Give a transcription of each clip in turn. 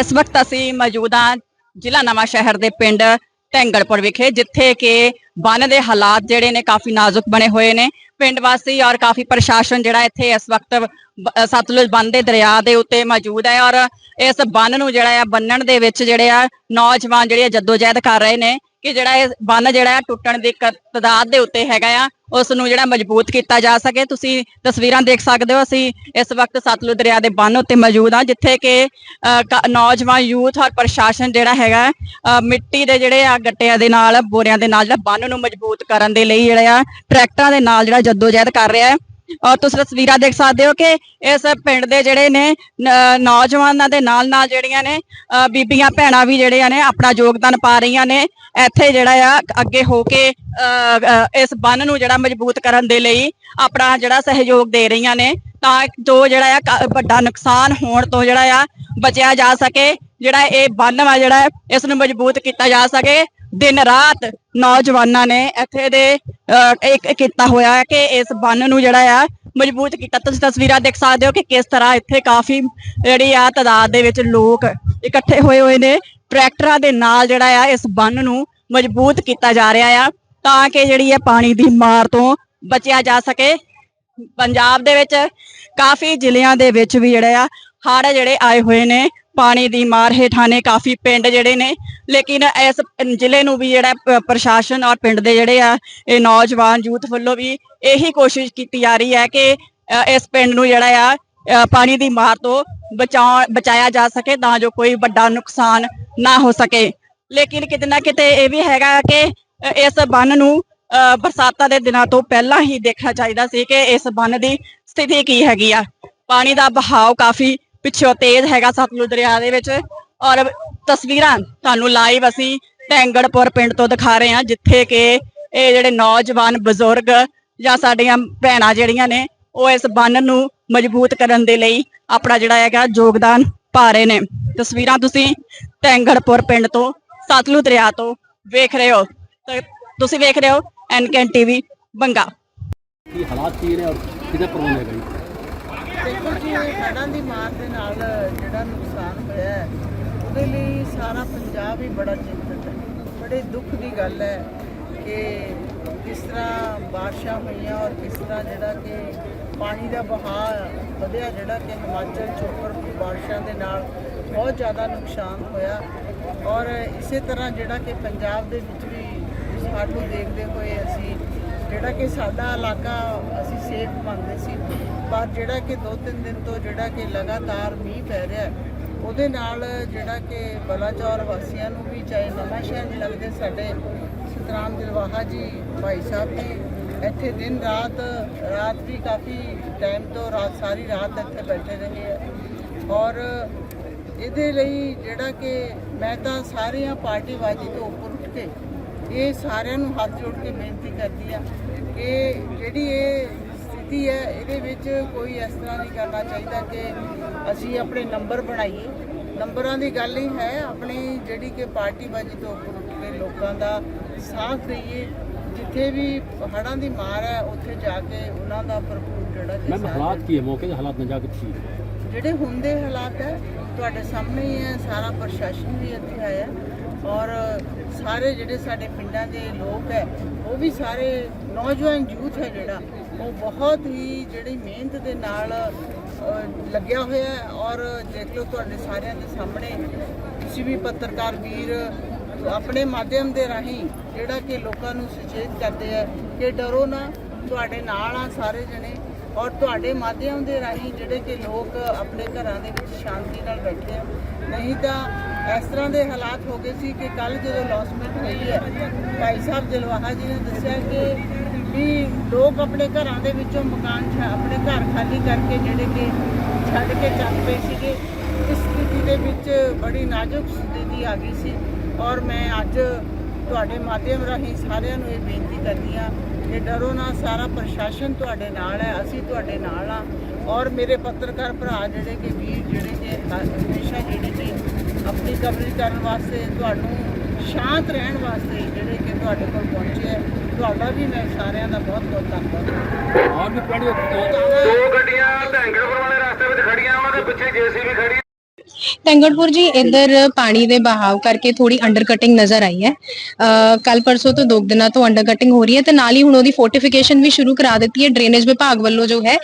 ਇਸ ਵਕਤ ਅਸੀਂ ਮੌਜੂਦ ਹਾਂ ਜ਼ਿਲ੍ਹਾ ਨਵਾਂ ਸ਼ਹਿਰ ਦੇ ਪਿੰਡ ਟੈਂਗਲਪੁਰ ਵਿਖੇ, ਜਿੱਥੇ ਕਿ ਬੰਨ ਦੇ ਹਾਲਾਤ ਜਿਹੜੇ ਨੇ ਕਾਫੀ ਨਾਜ਼ੁਕ ਬਣੇ ਹੋਏ ਨੇ। ਪਿੰਡ ਵਾਸੀ ਔਰ ਕਾਫੀ ਪ੍ਰਸ਼ਾਸਨ ਜਿਹੜਾ ਇੱਥੇ ਇਸ ਵਕਤ ਸਤਲੁਜ ਬੰਨ ਦੇ ਦਰਿਆ ਦੇ ਉੱਤੇ ਮੌਜੂਦ ਹੈ ਔਰ ਇਸ ਬੰਨ ਨੂੰ ਜਿਹੜਾ ਆ ਬੰਨਣ ਦੇ ਵਿੱਚ ਜਿਹੜੇ ਆ ਨੌਜਵਾਨ ਜਿਹੜੇ ਆ ਜਦੋਜਹਿਦ ਕਰ ਰਹੇ ਨੇ। ਕਿ ਜਿਹੜਾ ਇਹ ਬੰਨ ਜਿਹੜਾ ਆ ਟੁੱਟਣ ਦੀ ਕ- ਤਦਾਦ ਦੇ ਉੱਤੇ ਹੈਗਾ ਆ ਉਸ ਨੂੰ ਜਿਹੜਾ ਮਜ਼ਬੂਤ ਕੀਤਾ ਜਾ ਸਕੇ। ਤੁਸੀਂ ਤਸਵੀਰਾਂ ਦੇਖ ਸਕਦੇ ਹੋ ਅਸੀਂ ਇਸ ਵਕਤ ਸਤਲੁਜ ਦਰਿਆ ਦੇ ਬੰਨ ਉੱਤੇ ਮੌਜੂਦ ਹਾਂ ਜਿੱਥੇ ਕਿ ਅ, ਨੌਜਵਾਨ ਯੂਥ ਔਰ ਪ੍ਰਸ਼ਾਸਨ ਜਿਹੜਾ ਹੈਗਾ ਅ, ਮਿੱਟੀ ਦੇ ਜਿਹੜੇ ਆ ਗੱਟਿਆਂ ਦੇ ਨਾਲ ਬੋਰਿਆਂ ਦੇ ਨਾਲ ਜਿਹੜਾ ਬੰਨ ਨੂੰ ਮਜ਼ਬੂਤ ਕਰਨ ਦੇ ਲਈ ਜਿਹੜਾ ਆ ਟਰੈਕਟਰਾਂ ਦੇ ਨਾਲ ਜਿਹੜਾ ਜਦੋਜਹਿਦ ਕਰ ਰਿਹਾ ਹੈ। ਔਰ ਤੁਸੀਂ ਤਸਵੀਰਾਂ ਦੇਖ ਸਕਦੇ ਹੋ ਕਿ ਇਸ ਪਿੰਡ ਦੇ ਜਿਹੜੇ ਨੇ ਨੌਜਵਾਨਾਂ ਦੇ ਨਾਲ ਨਾਲ ਜਿਹੜੀਆਂ ਨੇ ਬੀਬੀਆਂ ਭੈਣਾਂ ਵੀ ਜਿਹੜੀਆਂ ਨੇ ਆਪਣਾ ਯੋਗਦਾਨ ਪਾ ਰਹੀਆਂ ਨੇ। ਇੱਥੇ ਜਿਹੜਾ ਆ ਅੱਗੇ ਹੋ ਕੇ ਇਸ ਬੰਨ ਨੂੰ ਜਿਹੜਾ ਮਜ਼ਬੂਤ ਕਰਨ ਦੇ ਲਈ ਆਪਣਾ ਜਿਹੜਾ ਸਹਿਯੋਗ ਦੇ ਰਹੀਆਂ ਨੇ ਤਾਂ ਜੋ ਜਿਹੜਾ ਆ ਕ- ਵੱਡਾ ਨੁਕਸਾਨ ਹੋਣ ਤੋਂ ਜਿਹੜਾ ਆ ਬਚਿਆ ਜਾ ਸਕੇ ਜਿਹੜਾ ਇਹ ਬੰਨ ਵਾ ਜਿਹੜਾ ਹੈ, ਇਸ ਨੂੰ ਮਜ਼ਬੂਤ ਕੀਤਾ ਜਾ ਸਕੇ। ਦਿਨ ਰਾਤ ਨੌਜਵਾਨਾਂ ਨੇ ਇੱਥੇ ਦੇ ਇੱਕ ਕੀਤਾ ਹੋਇਆ ਹੈ ਕਿ ਇਸ ਬੰਨ ਨੂੰ ਜਿਹੜਾ ਆ ਮਜ਼ਬੂਤ ਕੀਤਾ। ਤੁਸੀਂ ਤਸਵੀਰਾਂ ਦੇਖ ਸਕਦੇ ਹੋ ਕਿ ਕਿਸ ਤਰ੍ਹਾਂ ਇੱਥੇ ਕਾਫੀ ਜਿਹੜੀ ਆ ਤਾਦਾਦ ਦੇ ਵਿੱਚ ਲੋਕ ਇਕੱਠੇ ਹੋਏ ਹੋਏ ਨੇ। ਟਰੈਕਟਰਾਂ ਦੇ ਨਾਲ ਜਿਹੜਾ ਆ ਇਸ ਬੰਨ ਨੂੰ ਮਜ਼ਬੂਤ ਕੀਤਾ ਜਾ ਰਿਹਾ ਆ ਤਾਂ ਕਿ ਜਿਹੜੀ ਹੈ ਪਾਣੀ ਦੀ ਮਾਰ ਤੋਂ ਬਚਿਆ ਜਾ ਸਕੇ। ਪੰਜਾਬ ਦੇ ਵਿੱਚ ਕਾਫੀ ਜ਼ਿਲ੍ਹਿਆਂ ਦੇ ਵਿੱਚ ਵੀ ਜਿਹੜੇ ਆ ਹੜ੍ਹ ਜਿਹੜੇ ਆਏ ਹੋਏ ਨੇ ਪਾਣੀ ਦੀ ਮਾਰ ਹੇਠਾਂ ਨੇ ਕਾਫੀ ਪਿੰਡ ਜਿਹੜੇ ਨੇ ਲੇਕਿਨ ਇਸ ਜ਼ਿਲ੍ਹੇ ਨੂੰ ਵੀ ਜਿਹੜਾ ਪ੍ਰਸ਼ਾਸਨ ਔਰ ਪਿੰਡ ਦੇ ਜਿਹੜੇ ਆ ਇਹ ਨੌਜਵਾਨ ਯੂਥ ਵੱਲੋਂ ਵੀ ਇਹੀ ਕੋਸ਼ਿਸ਼ ਕੀਤੀ ਜਾ ਰਹੀ ਹੈ ਕਿ ਇਸ ਪਿੰਡ ਨੂੰ ਜਿਹੜਾ ਆ ਪਾਣੀ ਦੀ ਮਾਰ ਤੋਂ ਬਚਾਉ ਬਚਾਇਆ ਜਾ ਸਕੇ ਤਾਂ ਜੋ ਕੋਈ ਵੱਡਾ ਨੁਕਸਾਨ ਨਾ ਹੋ ਸਕੇ। ਲੇਕਿਨ ਕਿਤੇ ਨਾ ਕਿਤੇ ਇਹ ਵੀ ਹੈਗਾ ਕਿ ਇਸ ਬੰਨ ਨੂੰ ਅ, ਬਰਸਾਤਾਂ ਦੇ ਦਿਨਾਂ ਤੋਂ ਪਹਿਲਾਂ ਹੀ ਦੇਖਣਾ ਚਾਹੀਦਾ ਸੀ ਕਿ ਇਸ ਬੰਨ ਦੀ ਸਥਿਤੀ ਕੀ ਹੈਗੀ ਆ। ਪਾਣੀ ਦਾ ਬਹਾਵ ਕਾਫੀ ਪਿੱਛੋਂ ਤੇਜ਼ ਹੈਗਾ ਸਤਲੁਜ ਦਰਿਆ ਦੇ ਵਿੱਚ। ਔਰ ਤਸਵੀਰਾਂ ਤੁਹਾਨੂੰ ਲਾਈਵ ਅਸੀਂ ਟੈਂਗੜਪੁਰ ਪਿੰਡ ਤੋਂ ਦਿਖਾ ਰਹੇ ਹਾਂ, ਜਿੱਥੇ ਕਿ ਇਹ ਜਿਹੜੇ ਨੌਜਵਾਨ ਬਜ਼ੁਰਗ ਜਾਂ ਸਾਡੀਆਂ ਭੈਣਾਂ ਜਿਹੜੀਆਂ ਨੇ, ਉਹ ਇਸ ਬੰਨ ਨੂੰ ਮਜ਼ਬੂਤ ਕਰਨ ਦੇ ਲਈ ਆਪਣਾ ਜਿਹੜਾ ਹੈਗਾ ਯੋਗਦਾਨ ਪਾ ਰਹੇ ਨੇ। ਤਸਵੀਰਾਂ ਤੁਸੀਂ ਟੈਂਗੜਪੁਰ ਪਿੰਡ ਤੋਂ, ਸਤਲੁਜ ਦਰਿਆ ਤੋਂ ਵੇਖ ਰਹੇ ਹੋ। ਤੁਸੀਂ ਵੇਖ ਰਹੇ ਹੋ ਐਨਕੈਨ ਟੀਵੀ ਬੰਗਾ। ਕੀ ਹਾਲਾਤ ਕੀ ਨੇ ਔਰ ਕਿਹਦਾ ਪ੍ਰਬੰਧ ਹੈਗਾ? ਜੀ ਦੇਖੋ ਹੜ੍ਹਾਂ ਦੀ ਮਾਰ ਦੇ ਨਾਲ ਜਿਹੜਾ ਨੁਕਸਾਨ ਹੋਇਆ ਹੈ, ਉਹਦੇ ਲਈ ਸਾਰਾ ਪੰਜਾਬ ਹੀ ਬੜਾ ਚਿੰਤਤ ਹੈ। ਬੜੇ ਦੁੱਖ ਦੀ ਗੱਲ ਹੈ ਕਿ ਕਿਸ ਤਰ੍ਹਾਂ ਬਾਰਿਸ਼ਾਂ ਹੋਈਆਂ ਔਰ ਕਿਸ ਤਰ੍ਹਾਂ ਜਿਹੜਾ ਕਿ ਪਾਣੀ ਦਾ ਬਹਾਅ ਵਧਿਆ, ਜਿਹੜਾ ਕਿ ਹਿਮਾਚਲ ਚੋਪਰ ਬਾਰਿਸ਼ਾਂ ਦੇ ਨਾਲ ਬਹੁਤ ਜ਼ਿਆਦਾ ਨੁਕਸਾਨ ਹੋਇਆ। ਔਰ ਇਸੇ ਤਰ੍ਹਾਂ ਜਿਹੜਾ ਕਿ ਪੰਜਾਬ ਦੇ ਵਿੱਚ ਵੀ ਸਾਨੂੰ ਦੇਖਦੇ ਹੋਏ ਜਿਹੜਾ ਕਿ ਸਾਡਾ ਇਲਾਕਾ ਅਸੀਂ ਸੇਫ ਮੰਨਦੇ ਸੀ ਪਰ ਜਿਹੜਾ ਕਿ ਦੋ ਤਿੰਨ ਦਿਨ ਤੋਂ ਜਿਹੜਾ ਕਿ ਲਗਾਤਾਰ ਮੀਂਹ ਪੈ ਰਿਹਾ ਹੈ, ਉਹਦੇ ਨਾਲ ਜਿਹੜਾ ਕਿ ਬਲਾਚੌਰ ਵਾਸੀਆਂ ਨੂੰ ਵੀ ਚਾਹੇ ਨਵਾਂ ਸ਼ਹਿਰ ਵੀ ਲੱਗਦੇ ਸਾਡੇ ਸਤਰਾਮ ਦਿਲਵਾਹਾ ਜੀ ਭਾਈ ਸਾਹਿਬ ਜੀ ਇੱਥੇ ਦਿਨ ਰਾਤ ਰਾਤ ਵੀ ਕਾਫੀ ਟਾਈਮ ਤੋਂ ਰਾਤ ਸਾਰੀ ਰਾਤ ਇੱਥੇ ਬੈਠੇ ਰਹੇ ਹੈ ਔਰ ਇਹਦੇ ਲਈ ਜਿਹੜਾ ਕਿ ਮੈਂ ਤਾਂ ਸਾਰੀਆਂ ਪਾਰਟੀਬਾਜ਼ੀ ਤੋਂ ਉੱਪਰ ਉੱਠ ਕੇ ਇਹ ਸਾਰਿਆਂ ਨੂੰ ਹੱਥ ਜੋੜ ਕੇ ਬੇਨਤੀ ਕਰਦੀ ਆ ਕਿ ਜਿਹੜੀ ਇਹ ਸਥਿਤੀ ਹੈ ਇਹਦੇ ਵਿੱਚ ਕੋਈ ਇਸ ਤਰ੍ਹਾਂ ਨਹੀਂ ਕਰਨਾ ਚਾਹੀਦਾ ਕਿ ਅਸੀਂ ਆਪਣੇ ਨੰਬਰ ਬਣਾਈਏ। ਨੰਬਰਾਂ ਦੀ ਗੱਲ ਹੀ ਹੈ ਆਪਣੀ ਜਿਹੜੀ ਕਿ ਪਾਰਟੀਬਾਜ਼ੀ ਤੋਂ ਉੱਪਰ ਉੱਠ ਕੇ ਲੋਕਾਂ ਦਾ ਸਾਥ ਦਈਏ ਜਿੱਥੇ ਵੀ ਹੜ੍ਹਾਂ ਦੀ ਮਾਰ ਹੈ ਉੱਥੇ ਜਾ ਕੇ ਉਹਨਾਂ ਦਾ ਭਰਪੂਰ ਜਿਹੜਾ ਕਿ ਸਾਥ ਹਾਲਾਤ ਕੀ ਹੈ? ਮੌਕੇ ਦੇ ਹਾਲਾਤ ਨਜਾਕਤ ਕੀ ਹੈ ਜਿਹੜੇ ਹੁੰਦੇ ਹਾਲਾਤ ਹੈ ਤੁਹਾਡੇ ਸਾਹਮਣੇ ਹੀ ਹੈ ਸਾਰਾ ਪ੍ਰਸ਼ਾਸਨ ਵੀ ਇੱਥੇ ਆਇਆ। ਔਰ ਸਾਰੇ ਜਿਹੜੇ ਸਾਡੇ ਪਿੰਡਾਂ ਦੇ ਲੋਕ ਹੈ, ਉਹ ਵੀ ਸਾਰੇ ਨੌਜਵਾਨ ਯੂਥ ਹੈ ਜਿਹੜਾ, ਉਹ ਬਹੁਤ ਹੀ ਜਿਹੜੀ ਮਿਹਨਤ ਦੇ ਨਾਲ ਲੱਗਿਆ ਹੋਇਆ ਹੈ ਔਰ ਦੇਖ ਲਓ ਤੁਹਾਡੇ ਸਾਰਿਆਂ ਦੇ ਸਾਹਮਣੇ ਤੁਸੀਂ ਵੀ ਪੱਤਰਕਾਰ ਵੀਰ ਆਪਣੇ ਮਾਧਿਅਮ ਦੇ ਰਾਹੀਂ ਜਿਹੜਾ ਕਿ ਲੋਕਾਂ ਨੂੰ ਸੁਚੇਤ ਕਰਦੇ ਆ ਕਿ ਡਰੋ ਨਾ, ਤੁਹਾਡੇ ਨਾਲ ਆ ਸਾਰੇ ਜਣੇ ਔਰ ਤੁਹਾਡੇ ਮਾਧਿਅਮ ਦੇ ਰਾਹੀਂ ਜਿਹੜੇ ਕਿ ਲੋਕ ਆਪਣੇ ਘਰਾਂ ਦੇ ਵਿੱਚ ਸ਼ਾਂਤੀ ਨਾਲ ਬੈਠੇ ਆ। ਨਹੀਂ ਤਾਂ ਇਸ ਤਰ੍ਹਾਂ ਦੇ ਹਾਲਾਤ ਹੋ ਗਏ ਸੀ ਕਿ ਕੱਲ ਜਦੋਂ ਲੌਸਮੈਂਟ ਹੋਈ ਹੈ, ਭਾਈ ਸਾਹਿਬ ਜਲਵਾਹਾ ਜੀ ਨੇ ਦੱਸਿਆ ਕਿ ਵੀ ਲੋਕ ਆਪਣੇ ਘਰਾਂ ਦੇ ਵਿੱਚੋਂ ਮਕਾਨ ਆਪਣੇ ਘਰ ਖਾਲੀ ਕਰਕੇ ਜਿਹੜੇ ਕਿ ਛੱਡ ਕੇ ਚੱਲ ਪਏ ਸੀਗੇ, ਇਸ ਸਥਿਤੀ ਦੇ ਵਿੱਚ ਬੜੀ ਨਾਜ਼ੁਕ ਸਥਿਤੀ ਆ ਗਈ ਸੀ। ਔਰ ਮੈਂ ਅੱਜ ਤੁਹਾਡੇ ਮਾਧਿਅਮ ਰਾਹੀਂ ਸਾਰਿਆਂ ਨੂੰ ਇਹ ਬੇਨਤੀ ਕਰਦੀ ਹਾਂ ਕਿ ਡਰੋ ਨਾ, ਸਾਰਾ ਪ੍ਰਸ਼ਾਸਨ ਤੁਹਾਡੇ ਨਾਲ ਹੈ, ਅਸੀਂ ਤੁਹਾਡੇ ਨਾਲ ਆ ਔਰ ਮੇਰੇ ਪੱਤਰਕਾਰ ਭਰਾ ਜਿਹੜੇ ਕਿ ਵੀਰ, ਜਿਹੜੇ ਕਿ ਹਮੇਸ਼ਾ ਜਿਹੜੇ ਆਪਣੀ ਕਵਰੇਜ ਕਰਨ ਵਾਸਤੇ ਤੁਹਾਨੂੰ ਸ਼ਾਂਤ ਰਹਿਣ ਵਾਸਤੇ ਜਿਹੜੇ ਕਿ ਤੁਹਾਡੇ ਕੋਲ ਪਹੁੰਚੇ ਹੈ ਤੁਹਾਡਾ ਵੀ ਮੈਂ ਸਾਰਿਆਂ ਦਾ ਬਹੁਤ ਬਹੁਤ ਧੰਨਵਾਦ। ਔਰ ਵੀ ਪਿੰਡ ਦੋ ਗੱਡੀਆਂ ਢੈਂਗੜਪੁਰ ਵਾਲੇ ਰਸਤੇ ਵਿੱਚ ਖੜੀਆਂ ਉਹਨਾਂ ਦੇ ਪਿੱਛੇ ਜੀਸੀਬੀ ਖੜੀ ਟੰਗੜਪੁਰ ਜੀ ਇੱਧਰ ਪਾਣੀ ਦੇ ਬਹਾਵ ਕਰਕੇ ਥੋੜੀ ਅੰਡਰ ਕਟਿੰਗ ਨਜ਼ਰ ਆਈ ਹੈ। ਕੱਲ ਪਰਸੋਂ ਤੋਂ ਦੋ ਦਿਨਾਂ ਤੋਂ ਅੰਡਰ ਕਟਿੰਗ ਹੋ ਰਹੀ ਹੈ ਤੇ ਨਾਲ ਹੀ ਹੁਣ ਉਹਦੀ ਫੋਰਟੀਫਿਕੇਸ਼ਨ ਵੀ ਸ਼ੁਰੂ ਕਰਾ ਦਿੱਤੀ ਹੈ। ਡਰੇਨੇਜ ਵਿਭਾਗ ਵੱਲੋਂ ਜੋ ਹੈ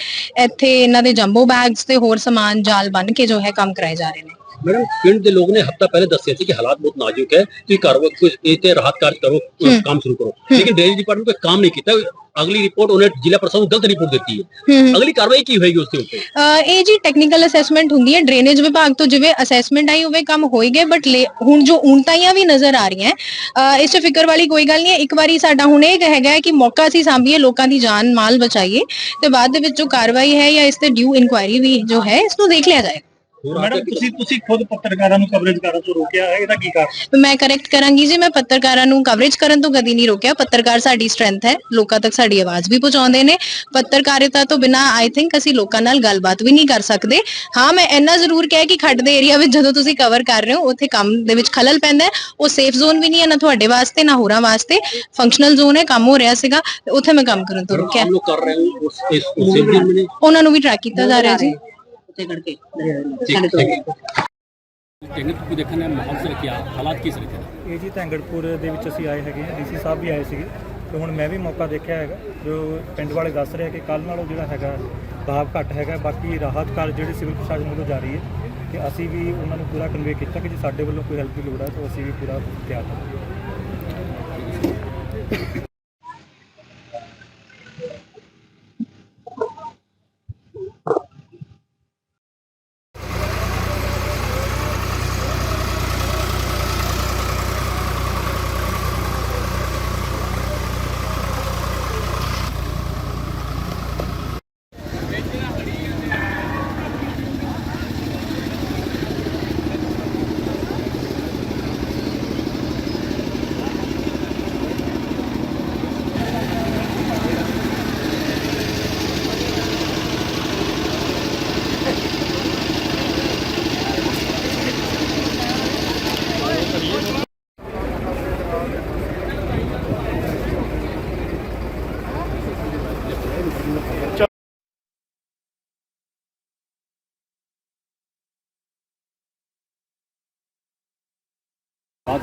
ਇੱਥੇ ਇਹਨਾਂ ਦੇ ਜੰਬੋ ਬੈਗਸ ਤੇ ਹੋਰ ਸਮਾਨ ਜਾਲ ਬੰਨ ਕੇ ਜੋ ਹੈ ਕੰਮ ਕਰਾਏ ਜਾ ਰਹੇ ਨੇ। ਮੈਡਮ ਪਿੰਡ ਦੇ ਲੋਕ ਨੇ ਹਫਤਾ ਪਹਿਲੇ ਦੱਸਿਆ ਸੀ ਕਿ ਹਾਲਾਤ ਬਹੁਤ ਨਾਜ਼ੁਕ ਹੈ ਤੁਸੀਂ ਕਾਰਵਾਈ ਕੁਝ ਇਹ ਤੇ ਰਾਹਤ ਕਾਰਜ ਕਰੋ ਕੰਮ ਸ਼ੁਰੂ ਕਰੋ ਲੇਕਿਨ ਡਰੇਨੇਜ ਡਿਪਾਰਟਮੈਂਟ ਕੋਈ ਕੰਮ ਨਹੀਂ ਕੀਤਾ ਅਗਲੀ ਰਿਪੋਰਟ ਉਹਨੇ ਜ਼ਿਲ੍ਹਾ ਪ੍ਰਸ਼ਾਸਨ ਨੂੰ ਗਲਤ ਰਿਪੋਰਟ ਦਿੱਤੀ ਹੈ ਅਗਲੀ ਕਾਰਵਾਈ ਕੀ ਹੋਏਗੀ ਉਸ ਤੇ ਉੱਤੇ ਇਹ ਜੀ ਟੈਕਨੀਕਲ ਅਸੈਸਮੈਂਟ ਹੁੰਦੀ ਹੈ ਡਰੇਨੇਜ ਵਿਭਾਗ ਤੋਂ ਜਿਵੇਂ ਅਸੈਸਮੈਂਟ ਆਈ ਹੋਵੇ ਕੰਮ ਹੋਏਗੇ ਬਟ ਹੁਣ ਜੋ ਊਣਤਾਈਆਂ ਵੀ ਨਜ਼ਰ ਆ ਰਹੀਆਂ ਇਸ ਤੇ ਫਿਕਰ ਵਾਲੀ ਕੋਈ ਗੱਲ ਨਹੀਂ ਹੈ ਇੱਕ ਵਾਰੀ ਸਾਡਾ ਹੁਣ ਇਹ ਹੈਗਾ ਹੈ ਕਿ ਮੌਕਾ ਸੀ ਸਾਂਭੀਏ ਲੋਕਾਂ ਦੀ ਜਾਨ ਮਾਲ ਬਚਾਈਏ ਤੇ ਬਾਅਦ ਦੇ ਵਿੱਚ ਜੋ ਕਾਰਵਾਈ ਹੈ ਜਾਂ ਇਸ ਤੇ ਡਿਊ ਇਨਕੁਆਇਰੀ ਵੀ ਜੋ ਹੈ ਇਸ ਨੂੰ ਦੇਖ ਲਿਆ ਜਾਏ ਮੈਡਮ ਤੁਸੀਂ ਤੁਸੀਂ ਖੁਦ ਪੱਤਰਕਾਰਾਂ ਨੂੰ ਕਵਰੇਜ ਕਰਨ ਤੋਂ ਰੋਕਿਆ ਹੈ? ਇਹਦਾ ਕੀ ਕਾਰਨ? ਮੈਂ ਕਰੈਕਟ ਕਰਾਂਗੀ ਜੀ ਮੈਂ ਪੱਤਰਕਾਰਾਂ ਨੂੰ ਕਵਰੇਜ ਕਰਨ ਤੋਂ ਕਦੀ ਨਹੀਂ ਰੋਕਿਆ। ਪੱਤਰਕਾਰ ਸਾਡੀ ਸਟਰੈਂਥ ਹੈ ਲੋਕਾਂ ਤੱਕ ਸਾਡੀ ਆਵਾਜ਼ ਵੀ ਪਹੁੰਚਾਉਂਦੇ ਨੇ। ਪੱਤਰਕਾਰਿਤਾ ਤੋਂ ਬਿਨਾ ਆਈ ਥਿੰਕ ਅਸੀਂ ਲੋਕਾਂ ਨਾਲ ਗੱਲਬਾਤ ਵੀ ਨਹੀਂ ਕਰ ਸਕਦੇ। ਹਾਂ ਮੈਂ ਇੰਨਾ ਜ਼ਰੂਰ ਕਹਿ ਕਿ ਖੱਡ ਦੇ ਏਰੀਆ ਵਿੱਚ ਜਦੋਂ ਤੁਸੀਂ ਕਵਰ ਕਰ ਰਹੇ ਹੋ ਉੱਥੇ ਕੰਮ ਦੇ ਵਿੱਚ ਖਲਲ ਪੈਂਦਾ ਉਹ ਸੇਫ ਜ਼ੋਨ ਵੀ ਨਹੀਂ ਹੈ ਨਾ ਤੁਹਾਡੇ ਵਾਸਤੇ ਨਾ ਹੋਰਾਂ ਵਾਸਤੇ। ਫੰਕਸ਼ਨਲ ਜ਼ੋਨ ਹੈ ਕੰਮ ਹੋ ਰਿਹਾ ਸੀਗਾ ਉੱਥੇ ਮੈਂ ਕੰਮ ਕਰਨ ਤੋਂ ਰੁਕਿਆ। ਉਹਨਾਂ ਨੂੰ ਵੀ ਟਰੈਕ ਕੀਤਾ ਜਾ ਰਿਹਾ ਜੀ। ਉੱਤੇ ਚੜ ਸਾਡੇ ਤੋਂ ਟੈਂਗੜਪੁਰ ਦੇਖਣ ਦਾ ਮਾਹੌਲ ਸਰ ਕੀ ਹਾਲਾਤ ਕੀ ਸਰ ਇਹ ਜੀ ਟੈਂਗੜਪੁਰ ਦੇ ਵਿੱਚ ਅਸੀਂ ਆਏ ਹੈਗੇ ਆ ਡੀਸੀ ਸਾਹਿਬ ਵੀ ਆਏ ਸੀਗੇ। ਤੇ ਹੁਣ ਮੈਂ ਵੀ ਮੌਕਾ ਦੇਖਿਆ ਹੈਗਾ ਜੋ ਪਿੰਡ ਵਾਲੇ ਦੱਸ ਰਹੇ ਕਿ ਕੱਲ ਨਾਲੋਂ ਜਿਹੜਾ ਹੈਗਾ ਭਾਵ ਘੱਟ ਹੈਗਾ। ਬਾਕੀ ਰਾਹਤ ਕਾਰਜ ਜਿਹੜੇ ਸਿਵਲ ਪ੍ਰਸ਼ਾਸਨ ਵੱਲੋਂ ਜਾਰੀ ਹੈ ਕਿ ਅਸੀਂ ਵੀ ਉਹਨਾਂ ਨੂੰ ਪੂਰਾ ਕਨਵੇ ਕੀਤਾ ਕਿ ਜੇ ਸਾਡੇ ਵੱਲੋਂ ਕੋਈ ਹੈਲਪ ਦੀ ਲੋੜ ਹੈ ਤਾਂ ਅਸੀਂ ਵੀ ਪੂਰਾ ਤਿਆਰ ਹਾਂ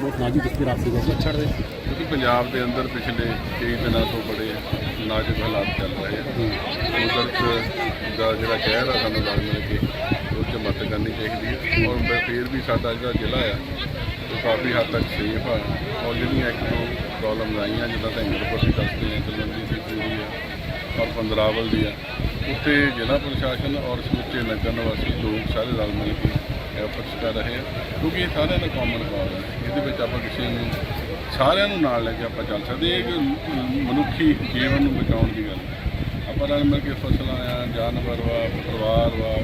ਬਹੁਤ ਨਾਜ਼ੁਕ ਤਸਵੀਰ ਆਪਸੇ ਕੋਲ ਛੱਡ ਦੇ ਕਿਉਂਕਿ ਪੰਜਾਬ ਦੇ ਅੰਦਰ ਪਿਛਲੇ ਕਈ ਦਿਨਾਂ ਤੋਂ ਬੜੇ ਨਾਜ਼ੁਕ ਹਾਲਾਤ ਚੱਲ ਰਹੇ ਆ। ਉਹਦਰ ਦਾ ਜਿਹੜਾ ਕਹਿਰ ਆ ਸਾਨੂੰ ਲੜ ਮਿਲ ਕੇ ਉਹ 'ਚ ਮਤ ਕਰਨੀ ਚਾਹੀਦੀ ਹੈ। ਔਰ ਫਿਰ ਵੀ ਸਾਡਾ ਜਿਹੜਾ ਜ਼ਿਲ੍ਹਾ ਆ ਉਹ ਕਾਫੀ ਹੱਦ ਤੱਕ ਸੇਫ ਆ। ਔਰ ਜਿਹੜੀਆਂ ਇੱਕ ਦੋ ਪ੍ਰੋਬਲਮ ਆਈਆਂ ਜਿੱਦਾਂ ਧੰਗਲਪੁਰ ਦੀ ਦੱਸਦੇ ਆ ਤਲਵੰਡੀ ਦੀ ਪੂਰੀ ਆ ਔਰ ਪੰਦਰਾਵਲ ਦੀ ਆ ਉੱਥੇ ਜ਼ਿਲ੍ਹਾ ਪ੍ਰਸ਼ਾਸਨ ਔਰ ਸਮੁੱਚੇ ਨਗਰ ਨਿਵਾਸੀ ਲੋਕ ਸਾਰੇ ਰਲ ਮਿਲ ਕੇ ਐਫਰਟਸ ਕਰ ਰਹੇ ਆ ਕਿਉਂਕਿ ਇਹ ਸਾਰਿਆਂ ਦਾ ਕਾਮਨ ਕਾਜ਼ ਹੈ ਇਹਦੇ ਵਿੱਚ ਆਪਾਂ ਕਿਸੇ ਨੂੰ, ਸਾਰਿਆਂ ਨੂੰ ਨਾਲ ਲੈ ਕੇ ਆਪਾਂ ਚੱਲ ਸਕਦੇ ਹਾਂ। ਇਹ ਇੱਕ ਮਨੁੱਖੀ ਜੀਵਨ ਨੂੰ ਬਚਾਉਣ ਦੀ ਗੱਲ ਹੈ ਆਪਾਂ ਰਲ ਮਿਲ ਕੇ ਫਸਲਾਂ ਆ, ਜਾਨਵਰ ਵਾ, ਪਰਿਵਾਰ ਵਾ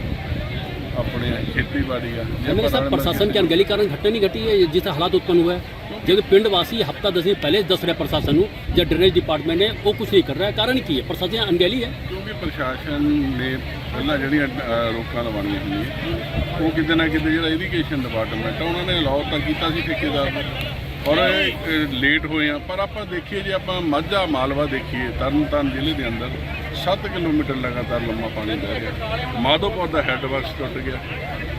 ਆਪਣੇ ਖੇਤੀਬਾੜੀ ਆ ਜੇ एमएलए ਆਪਾਂ साहब ਰਲ ਮਿਲ प्रशासन के- के अनगहली कारण घटना नहीं घटी है जिस हालात उत्पन्न हुआ है क्योंकि पिंड वासी हफ्ता दस दिन पहले दस रहे प्रशासन ਨੂੰ ਜਾਂ ड्रेनेज डिपार्टमेंट है वो कुछ नहीं कर रहा है कारण की है प्रशासन अनगहली है ਕਿਉਂਕਿ ਪ੍ਰਸ਼ਾਸਨ ਨੇ ਪਹਿਲਾਂ ਜਿਹੜੀਆਂ ਅ, ਰੋਕਾਂ ਲਵਾਉਣੀਆਂ ਸੀ ਉਹ ਕਿਤੇ ਨਾ ਕਿਤੇ ਜਿਹੜਾ ਇਰੀਗੇਸ਼ਨ ਡਿਪਾਰਟਮੈਂਟ ਆ ਉਹਨਾਂ ਨੇ ਅਲਾਉ ਤਾਂ ਕੀਤਾ ਸੀ ਠੇਕੇਦਾਰ ਨੂੰ ਔਰ ਇਹ ਲੇਟ ਹੋਏ ਆ ਪਰ ਆਪਾਂ ਦੇਖੀਏ ਜੇ ਆਪਾਂ ਮਾਝਾ ਮਾਲਵਾ ਦੇਖੀਏ ਤਰਨਤਾਰਨ ਜ਼ਿਲ੍ਹੇ ਦੇ ਅੰਦਰ 7 ਕਿਲੋਮੀਟਰ ਲਗਾਤਾਰ ਲੰਮਾ ਪਾਣੀ ਵਹਿ ਰਿਹਾ। ਮਾਧੋਪੁਰ ਦਾ ਹੈੱਡ ਟੁੱਟ ਗਿਆ।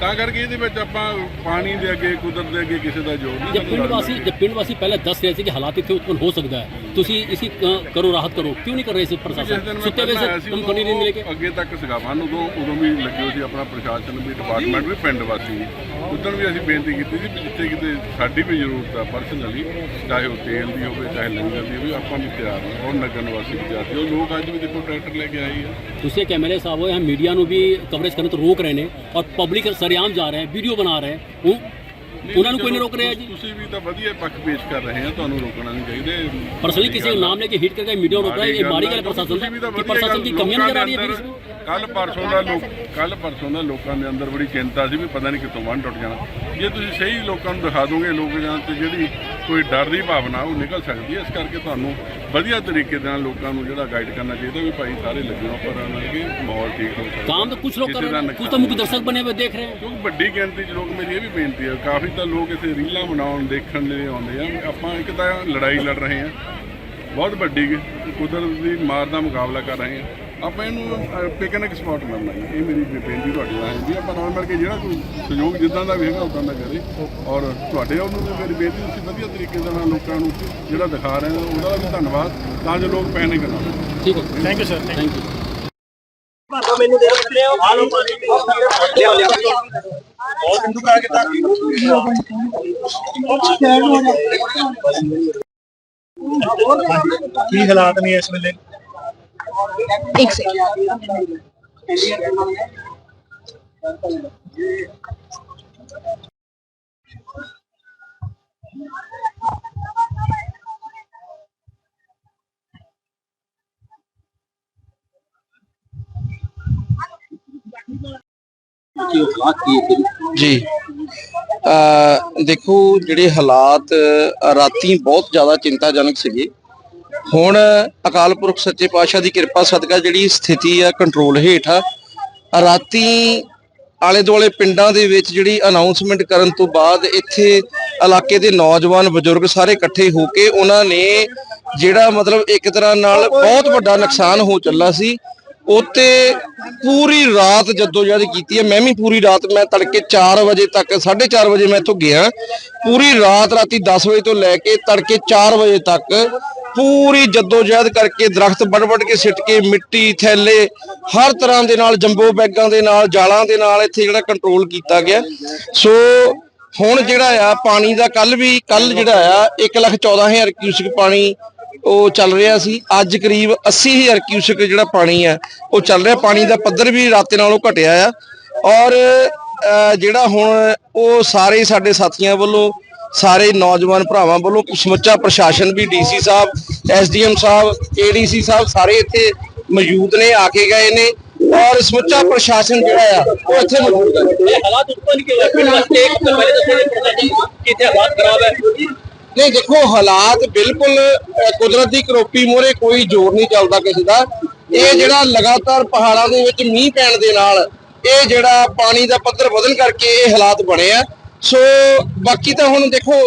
ਤਾਂ ਕਰਕੇ ਇਹਦੇ ਵਿੱਚ ਆਪਾਂ ਪਾਣੀ ਦੇ ਅੱਗੇ ਕੁਦਰਤ ਦੇ ਅੱਗੇ ਕਿਸੇ ਦਾ ਜੋਰ ਨਹੀਂ ਜੇ ਪਿੰਡ ਵਾਸੀ ਜੇ ਪਿੰਡ ਵਾਸੀ ਪਹਿਲਾਂ ਦੱਸ ਰਿਹਾ ਸੀ ਕਿ ਹਾਲਾਤ ਇੱਥੇ ਉਤਪਨ ਹੋ ਸਕਦਾ ਹੈ ਤੁਸੀਂ ਇਸੀ ਕਰੋ ਰਾਹਤ ਕਰੋ। ਕਿਉਂ ਨਹੀਂ ਕਰ ਰਹੇ ਸੀ ਪ੍ਰਸ਼ਾਸਨ? ਸੁੱਤੇ ਵੇ ਸੀ ਕੰਪਨੀ ਨਹੀਂ ਮਿਲੇ ਕੇ ਅੱਗੇ ਤੱਕ ਸਗਾਵਾਂ ਨੂੰ ਉਦੋਂ ਉਦੋਂ ਵੀ ਲੱਗਿਓ ਸੀ ਆਪਣਾ ਪ੍ਰਸ਼ਾਸਨ ਵੀ ਡਿਪਾਰਟਮੈਂਟ ਵੀ ਪਿੰਡ ਵਾਸੀ ਉਦੋਂ ਵੀ ਅਸੀਂ ਬੇਨਤੀ ਕੀਤੀ ਸੀ ਜਿੱਥੇ ਕਿਤੇ ਸਾਡੀ ਵੀ ਜ਼ਰੂਰਤ ਆ ਪਰਸਨਲੀ ਚਾਹੇ ਉਹ ਤੇਲ ਦੀ ਹੋਵੇ ਚਾਹੇ ਲੰਗਰ ਦੀ ਹੋਵੇ ਆਪਾਂ ਵੀ ਤਿਆਰ ਹਾਂ। ਔਰ ਨਗਰ ਨਿਵਾਸੀ ਵੀ ਤਿਆਰ ਉਹ ਲੋਕ ਅੱਜ ਵੀ ਦੇਖੋ ਟਰੈਕਟਰ ਲੈ ਕੇ ਆਏ ਆ। ਤੁਸੀਂ ਕੈਮਰੇ ਸਾਹਿਬ ਹੋਏ ਮੀਡੀਆ ਨੂੰ ਵੀ ਕਵਰੇਜ ਕਰਨ ਤੋਂ ਰੋਕ ਰਹੇ ਨੇ ਔਰ ਪਬਲਿਕ ਸਰਿਆਮ ਜਾ ਰਹੇ ਵੀਡੀਓ ਬਣਾ ਰਹੇ। ਉਹ ਉਹਨਾਂ ਨੂੰ ਕੋਈ ਨਹੀਂ ਰੋਕ ਰਿਹਾ ਜੀ। ਤੁਸੀਂ ਵੀ ਤਾਂ ਵਧੀਆ ਪੱਖ ਪੇਸ਼ ਕਰ ਰਹੇ ਹੋ ਤੁਹਾਨੂੰ ਰੋਕਣਾ ਨਹੀਂ ਚਾਹੀਦਾ। ਪਰਸਨਲੀ ਕਿਸੇ ਨੂੰ ਨਾਮ ਲੈ ਕੇ ਹਿੱਟ ਕਰਕੇ ਮੀਡੀਆ ਰੋਕ ਰਿਹਾ ਇਹ ਮਾੜੀ ਗੱਲ ਪ੍ਰਸ਼ਾਸਨ ਦੀ ਪ੍ਰਸ਼ਾਸਨ ਦੀ ਕਮੀਆਂ ਨਜ਼ਰ ਆ ਰਹੀ ਹੈ ਕੱਲ ਪਰਸੋਂ ਦਾ ਲੋਕ ਕੱਲ ਪਰਸੋਂ ਦਾ ਲੋਕਾਂ ਦੇ ਅੰਦਰ ਬੜੀ ਚਿੰਤਾ ਸੀ ਵੀ ਪਤਾ ਨਹੀਂ ਕਿਤੋਂ ਵੰਡ ਟੁੱਟ ਜਾਣਾ। ਜੇ ਤੁਸੀਂ ਸਹੀ ਲੋਕਾਂ ਨੂੰ ਦਿਖਾ ਦੋਗੇ ਲੋਕ ਜਾਂ ਤੇ ਜਿਹੜੀ ਕੋਈ ਡਰ ਦੀ ਭਾਵਨਾ ਉਹ ਨਿਕਲ ਸਕਦੀ ਹੈ। ਇਸ ਕਰਕੇ ਤੁਹਾਨੂੰ ਵਧੀਆ ਤਰੀਕੇ ਨਾਲ ਲੋਕਾਂ ਨੂੰ ਜਿਹੜਾ ਗਾਈਡ ਕਰਨਾ ਚਾਹੀਦਾ ਵੀ ਭਾਈ ਸਾਰੇ ਲੱਗੇ ਉੱਪਰ ਆਣ ਕੇ ਮਾਹੌਲ ਠੀਕ ਹੋ ਸਕਦਾ ਤਾਂ ਕੁਝ ਲੋਕ ਕਰ ਰਹੇ ਕੁਝ ਤਾਂ ਮੁੱਖ ਦਰਸ਼ਕ ਬਣੇ ਹੋਏ ਦੇਖ ਰਹੇ ਹਨ ਕਿਉਂਕਿ ਵੱਡੀ ਗਿਣਤੀ 'ਚ ਲੋਕ ਮੇਰੀ ਇਹ ਵੀ ਬੇਨਤੀ ਹੈ ਕਾਫੀ ਤਾਂ ਲੋਕ ਇਥੇ ਰੀਲਾਂ ਬਣਾਉਣ ਦੇਖਣ ਲਈ ਆਉਂਦੇ ਆ। ਆਪਾਂ ਇੱਕ ਤਾਂ ਲੜਾਈ ਲੜ ਰਹੇ ਆ। ਬਹੁਤ ਵੱਡੀ ਕੁਦਰਤ ਦੀ ਮਾਰ ਦਾ ਮੁਕਾਬਲਾ ਕਰ ਰਹੇ ਆ। ਆਪਾਂ ਇਹਨੂੰ ਪਿਕਨਿਕ ਸਪਾਟ ਨਾ ਬਣਾਈਏ ਇਹ ਮੇਰੀ ਬੇਨਤੀ ਤੁਹਾਡੇ ਨਾਲ ਹੈ ਜੀ ਆਪਾਂ ਨਾਲ ਮਿਲ ਕੇ ਜਿਹੜਾ ਕੋਈ ਸਹਿਯੋਗ ਜਿੱਦਾਂ ਦਾ ਵੀ ਹੈਗਾ ਉਦਾਂ ਦਾ ਕਰੇ। ਔਰ ਤੁਹਾਡੇ ਉਹਨੂੰ ਵੀ ਮੇਰੀ ਬੇਨਤੀ ਤੁਸੀਂ ਵਧੀਆ ਤਰੀਕੇ ਦੇ ਨਾਲ ਲੋਕਾਂ ਨੂੰ ਜਿਹੜਾ ਦਿਖਾ ਰਹੇ ਹੋ ਉਹਦਾ ਵੀ ਧੰਨਵਾਦ। ਤਾਂ ਜੋ ਲੋਕ ਪੈਨਿਕ ਨਾ ਠੀਕ ਹੈ। Thank you sir thank you ਕੀ ਹਾਲਾਤ ਨੇ ਇਸ ਵੇਲੇ ਇੱਕ ਸੈਕਿੰਡ ਕੀ ਹਾਲਾਤ ਕੀ ਹੈ ਫਿਰ? ਜੀ ਅ ਦੇਖੋ ਜਿਹੜੇ ਹਾਲਾਤ ਅ, ਰਾਤੀ ਬਹੁਤ ਜ਼ਿਆਦਾ ਚਿੰਤਾਜਨਕ ਸੀਗੇ ਹੁਣ ਅਕਾਲ ਪੁਰਖ ਸੱਚੇ ਪਾਤਸ਼ਾਹ ਦੀ ਕਿਰਪਾ ਸਦਕਾ ਜਿਹੜੀ ਸਥਿਤੀ ਆ ਕੰਟਰੋਲ ਹੇਠ ਆ, ਰਾਤੀ ਆਲੇ ਦੁਆਲੇ ਪਿੰਡਾਂ ਦੇ ਵਿੱਚ ਜਿਹੜੀ ਅਨਾਉਂਸਮੈਂਟ ਕਰਨ ਤੋਂ ਬਾਅਦ ਇੱਥੇ ਇਲਾਕੇ ਦੇ ਨੌਜਵਾਨ ਬਜ਼ੁਰਗ ਸਾਰੇ ਇਕੱਠੇ ਹੋ ਕੇ ਉਹਨਾਂ ਨੇ ਜਿਹੜਾ ਮਤਲਬ ਇੱਕ ਤਰ੍ਹਾਂ ਨਾਲ ਬਹੁਤ ਵੱਡਾ ਨੁਕਸਾਨ ਹੋ ਚੱਲਾ ਸੀ ਉੱਤੇ ਪੂਰੀ ਰਾਤ ਜਦੋਂ ਜਦ ਕੀਤੀ ਹੈ ਮੈਂ ਵੀ ਪੂਰੀ ਰਾਤ, ਮੈਂ ਤੜਕੇ 4 ਵਜੇ ਤੱਕ 4:30 ਵਜੇ ਮੈਂ ਇੱਥੋਂ ਗਿਆ। ਪੂਰੀ ਰਾਤ ਰਾਤੀ 10 ਵਜੇ ਤੋਂ ਲੈ ਕੇ ਤੜਕੇ 4 ਵਜੇ ਤੱਕ ਪੂਰੀ ਜਦੋਜਹਿਦ ਕਰਕੇ ਦਰਖਤ ਵੱਢ ਵੱਢ ਕੇ ਸਿੱਟ ਕੇ ਮਿੱਟੀ ਥੈਲੇ ਹਰ ਤਰ੍ਹਾਂ ਦੇ ਨਾਲ ਜੰਬੋ ਬੈਗਾਂ ਦੇ ਨਾਲ ਜਾਲਾਂ ਦੇ ਨਾਲ ਇੱਥੇ ਜਿਹੜਾ ਕੰਟਰੋਲ ਕੀਤਾ ਗਿਆ। ਸੋ ਹੁਣ ਜਿਹੜਾ ਆ ਪਾਣੀ ਦਾ ਕੱਲ ਵੀ ਕੱਲ ਜਿਹੜਾ ਆ 114000 ਕਿਊਸਿਕ ਪਾਣੀ ਉਹ ਚੱਲ ਰਿਹਾ ਸੀ। ਅੱਜ ਕਰੀਬ 80000 ਕਿਊਸਿਕ ਜਿਹੜਾ ਪਾਣੀ ਆ ਉਹ ਚੱਲ ਰਿਹਾ। ਪਾਣੀ ਦਾ ਪੱਧਰ ਵੀ ਰਾਤੇ ਨਾਲੋਂ ਘਟਿਆ ਆ। ਔਰ ਅਹ, ਜਿਹੜਾ ਹੁਣ ਉਹ ਸਾਰੇ ਸਾਡੇ ਸਾਥੀਆਂ ਵੱਲੋਂ ਸਾਰੇ ਨੌਜਵਾਨ ਭਰਾਵਾਂ ਵੱਲੋਂ ਸਮੁੱਚਾ ਪ੍ਰਸ਼ਾਸਨ ਵੀ ਡੀਸੀ ਸਾਹਿਬ ਐਸਡੀਐਮ ਸਾਹਿਬ ਏਡੀਸੀ ਸਾਹਿਬ ਸਾਰੇ ਇੱਥੇ ਮੌਜੂਦ ਨੇ ਆ ਕੇ ਗਏ ਨੇ ਔਰ ਸਮੁੱਚਾ ਪ੍ਰਸ਼ਾਸਨ ਜਿਹੜਾ ਆ ਉਹ ਇੱਥੇ ਮੌਜੂਦ ਹੈ। ਇਹ ਹਾਲਾਤ ਉਤਪੰਨ ਕਿਉਂ ਹੋਏ ਪਿੰਡ ਵਾਸਤੇ ਇੱਕ ਹਫ਼ਤੇ ਪਹਿਲੇ ਦੱਸਿਆ ਨਹੀਂ ਹਾਲਾਤ ਖਰਾਬ ਹੈ। ਦੇਖੋ ਹਾਲਾਤ ਬਿਲਕੁਲ ਕੁਦਰਤੀ ਕਰੋਪੀ ਮੋਰੇ ਕੋਈ ਜ਼ੋਰ ਨਹੀਂ ਚੱਲਦਾ ਕਿਸੇ ਦਾ। ਇਹ ਜਿਹੜਾ ਲਗਾਤਾਰ ਪਹਾੜਾਂ ਦੇ ਵਿੱਚ ਮੀਂਹ ਪੈਣ ਦੇ ਨਾਲ ਇਹ ਜਿਹੜਾ ਪਾਣੀ ਦਾ ਪੱਧਰ ਵਧਣ ਕਰਕੇ ਇਹ ਹਾਲਾਤ ਬਣੇ ਆ। ਸੋ ਬਾਕੀ ਤਾਂ ਹੁਣ ਦੇਖੋ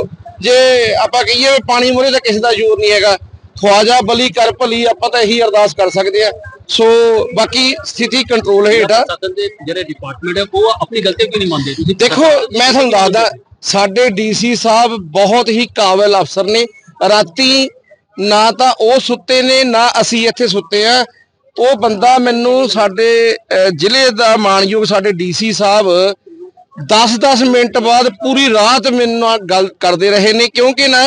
ਜੇ ਆਪਾਂ ਕਹੀਏ ਪਾਣੀ ਮੋਰੇ ਤਾਂ ਕਿਸੇ ਦਾ ਜ਼ੋਰ ਨਹੀਂ ਹੈਗਾ। ਖਵਾਜਾ ਬਲੀ ਕਰ ਭਲੀ ਆਪਾਂ ਤਾਂ ਇਹੀ ਅਰਦਾਸ ਕਰ ਸਕਦੇ ਆ ਸੋ ਬਾਕੀ ਸਥਿਤੀ ਕੰਟਰੋਲ ਹੇਠ ਆ। ਦੇ ਜਿਹੜੇ ਡਿਪਾਰਟਮੈਂਟ ਹੈ ਉਹ ਆਪਣੀ ਗਲਤੀ ਕਿਉਂ ਨਹੀਂ ਮੰਨਦੇ? ਤੁਸੀਂ ਦੇਖੋ ਮੈਂ ਤੁਹਾਨੂੰ ਦੱਸਦਾ ਸਾਡੇ ਡੀਸੀ ਸਾਹਿਬ ਬਹੁਤ ਹੀ ਕਾਬਿਲ ਅਫਸਰ ਨੇ। ਰਾਤੀ ਨਾ ਤਾਂ ਉਹ ਸੁੱਤੇ ਨੇ ਨਾ ਅਸੀਂ ਇੱਥੇ ਸੁੱਤੇ ਆ ਉਹ ਬੰਦਾ ਮੈਨੂੰ ਸਾਡੇ ਜ਼ਿਲ੍ਹੇ ਦਾ ਮਾਨਯੋਗ ਸਾਡੇ ਡੀਸੀ ਸਾਹਿਬ 10-10 ਮਿੰਟ ਬਾਅਦ ਪੂਰੀ ਰਾਤ ਮੇਰੇ ਨਾਲ ਗੱਲ ਕਰਦੇ ਰਹੇ ਨੇ, ਕਿਉਂਕਿ ਨਾ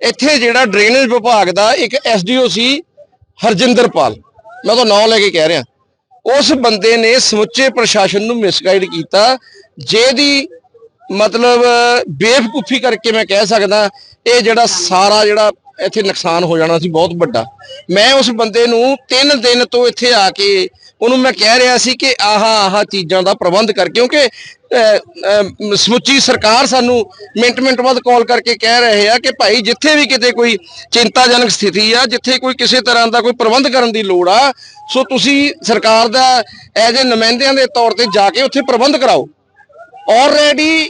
ਇੱਥੇ ਜਿਹੜਾ ਡਰੇਨੇਜ ਵਿਭਾਗ ਦਾ ਇੱਕ ਐਸਡੀਓ ਸੀ ਹਰਜਿੰਦਰਪਾਲ। ਮੈਂ ਤਾਂ ਨਾਂ ਲੈ ਕੇ ਕਹਿ ਰਿਹਾ। ਉਸ ਬੰਦੇ ਨੇ ਸਮੁੱਚੇ ਪ੍ਰਸ਼ਾਸਨ ਨੂੰ ਮਿਸਗਾਈਡ ਕੀਤਾ, ਜਿਹਦੀ ਮਤਲਬ ਬੇਵਕੂਫੀ ਕਰਕੇ ਮੈਂ ਕਹਿ ਸਕਦਾ, ਇਹ ਜਿਹੜਾ ਸਾਰਾ ਜਿਹੜਾ ਇੱਥੇ ਨੁਕਸਾਨ ਹੋ ਜਾਣਾ ਸੀ, ਬਹੁਤ ਵੱਡਾ। ਮੈਂ ਉਸ ਬੰਦੇ ਨੂੰ 3 ਦਿਨ ਤੋਂ ਇੱਥੇ ਆ ਕੇ ਉਹਨੂੰ ਮੈਂ ਕਹਿ ਰਿਹਾ ਸੀ ਕਿ ਆਹ ਆਹ ਚੀਜ਼ਾਂ ਦਾ ਪ੍ਰਬੰਧ ਕਰ, ਕਿਉਂਕਿ ਸਮੁੱਚੀ ਸਰਕਾਰ ਸਾਨੂੰ ਮਿੰਟ ਮਿੰਟ ਬਾਅਦ ਕਾਲ ਕਰਕੇ ਕਹਿ ਰਹੇ ਆ ਕਿ ਭਾਈ ਜਿੱਥੇ ਵੀ ਕਿਤੇ ਕੋਈ ਚਿੰਤਾਜਨਕ ਸਥਿਤੀ ਆ, ਜਿੱਥੇ ਕੋਈ ਕਿਸੇ ਤਰ੍ਹਾਂ ਦਾ ਕੋਈ ਪ੍ਰਬੰਧ ਕਰਨ ਦੀ ਲੋੜ ਆ, ਸੋ ਤੁਸੀਂ ਸਰਕਾਰ ਦਾ ਐਜ਼ ਏ ਨੁਮਾਇੰਦਿਆਂ ਦੇ ਤੌਰ ਤੇ ਜਾ ਕੇ ਉੱਥੇ ਪ੍ਰਬੰਧ ਕਰਾਓ। ਆਲਰੇਡੀ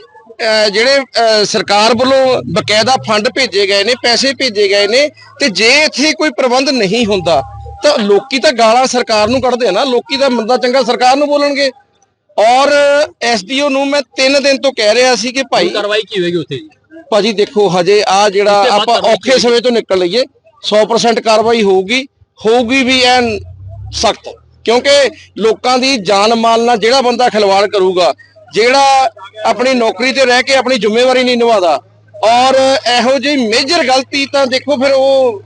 ਜਿਹੜੇ ਸਰਕਾਰ ਵੱਲੋਂ ਬਕਾਇਦਾ ਫੰਡ ਭੇਜੇ ਗਏ ਨੇ, ਪੈਸੇ ਭੇਜੇ ਗਏ ਨੇ, ਤੇ ਜੇ ਇੱਥੇ ਕੋਈ ਪ੍ਰਬੰਧ ਨਹੀਂ ਹੁੰਦਾ ਤਾਂ ਲੋਕੀ ਤਾਂ ਗਾਲਾਂ ਸਰਕਾਰ ਨੂੰ ਕੱਢਦੇ ਆ ਨਾ ਲੋਕੀ ਤਾਂ ਮੰਦਾ ਚੰਗਾ ਸਰਕਾਰ ਨੂੰ ਬੋਲਣਗੇ। ਔਰ ਐਸਡੀਓ ਨੂੰ ਮੈਂ 3 ਦਿਨ ਤੋਂ ਕਹਿ ਰਿਹਾ ਸੀ ਕਿ ਭਾਈ ਕਾਰਵਾਈ ਕੀ ਹੋਏਗੀ ਉੱਥੇ ਭਾਜੀ ਦੇਖੋ ਹਜੇ ਆ ਜਿਹੜਾ ਆਪਾਂ ਔਖੇ ਸਮੇਂ ਤੋਂ ਨਿਕਲ ਲਈਏ 100% ਕਾਰਵਾਈ ਹੋਊਗੀ ਹੋਊਗੀ ਵੀ ਐਨ ਸਖਤ। ਕਿਉਂਕਿ ਲੋਕਾਂ ਦੀ ਜਾਨ ਮਾਲ ਨਾਲ ਜਿਹੜਾ ਬੰਦਾ ਖਿਲਵਾੜ ਕਰੂਗਾ ਜਿਹੜਾ ਆਪਣੀ ਨੌਕਰੀ ਤੇ ਰਹਿ ਕੇ ਆਪਣੀ ਜ਼ਿੰਮੇਵਾਰੀ ਨਹੀਂ ਨਿਭਾਦਾ ਔਰ ਇਹੋ ਜਿਹੀ ਮੇਜਰ ਗਲਤੀ ਤਾਂ ਦੇਖੋ ਫਿਰ ਉਹ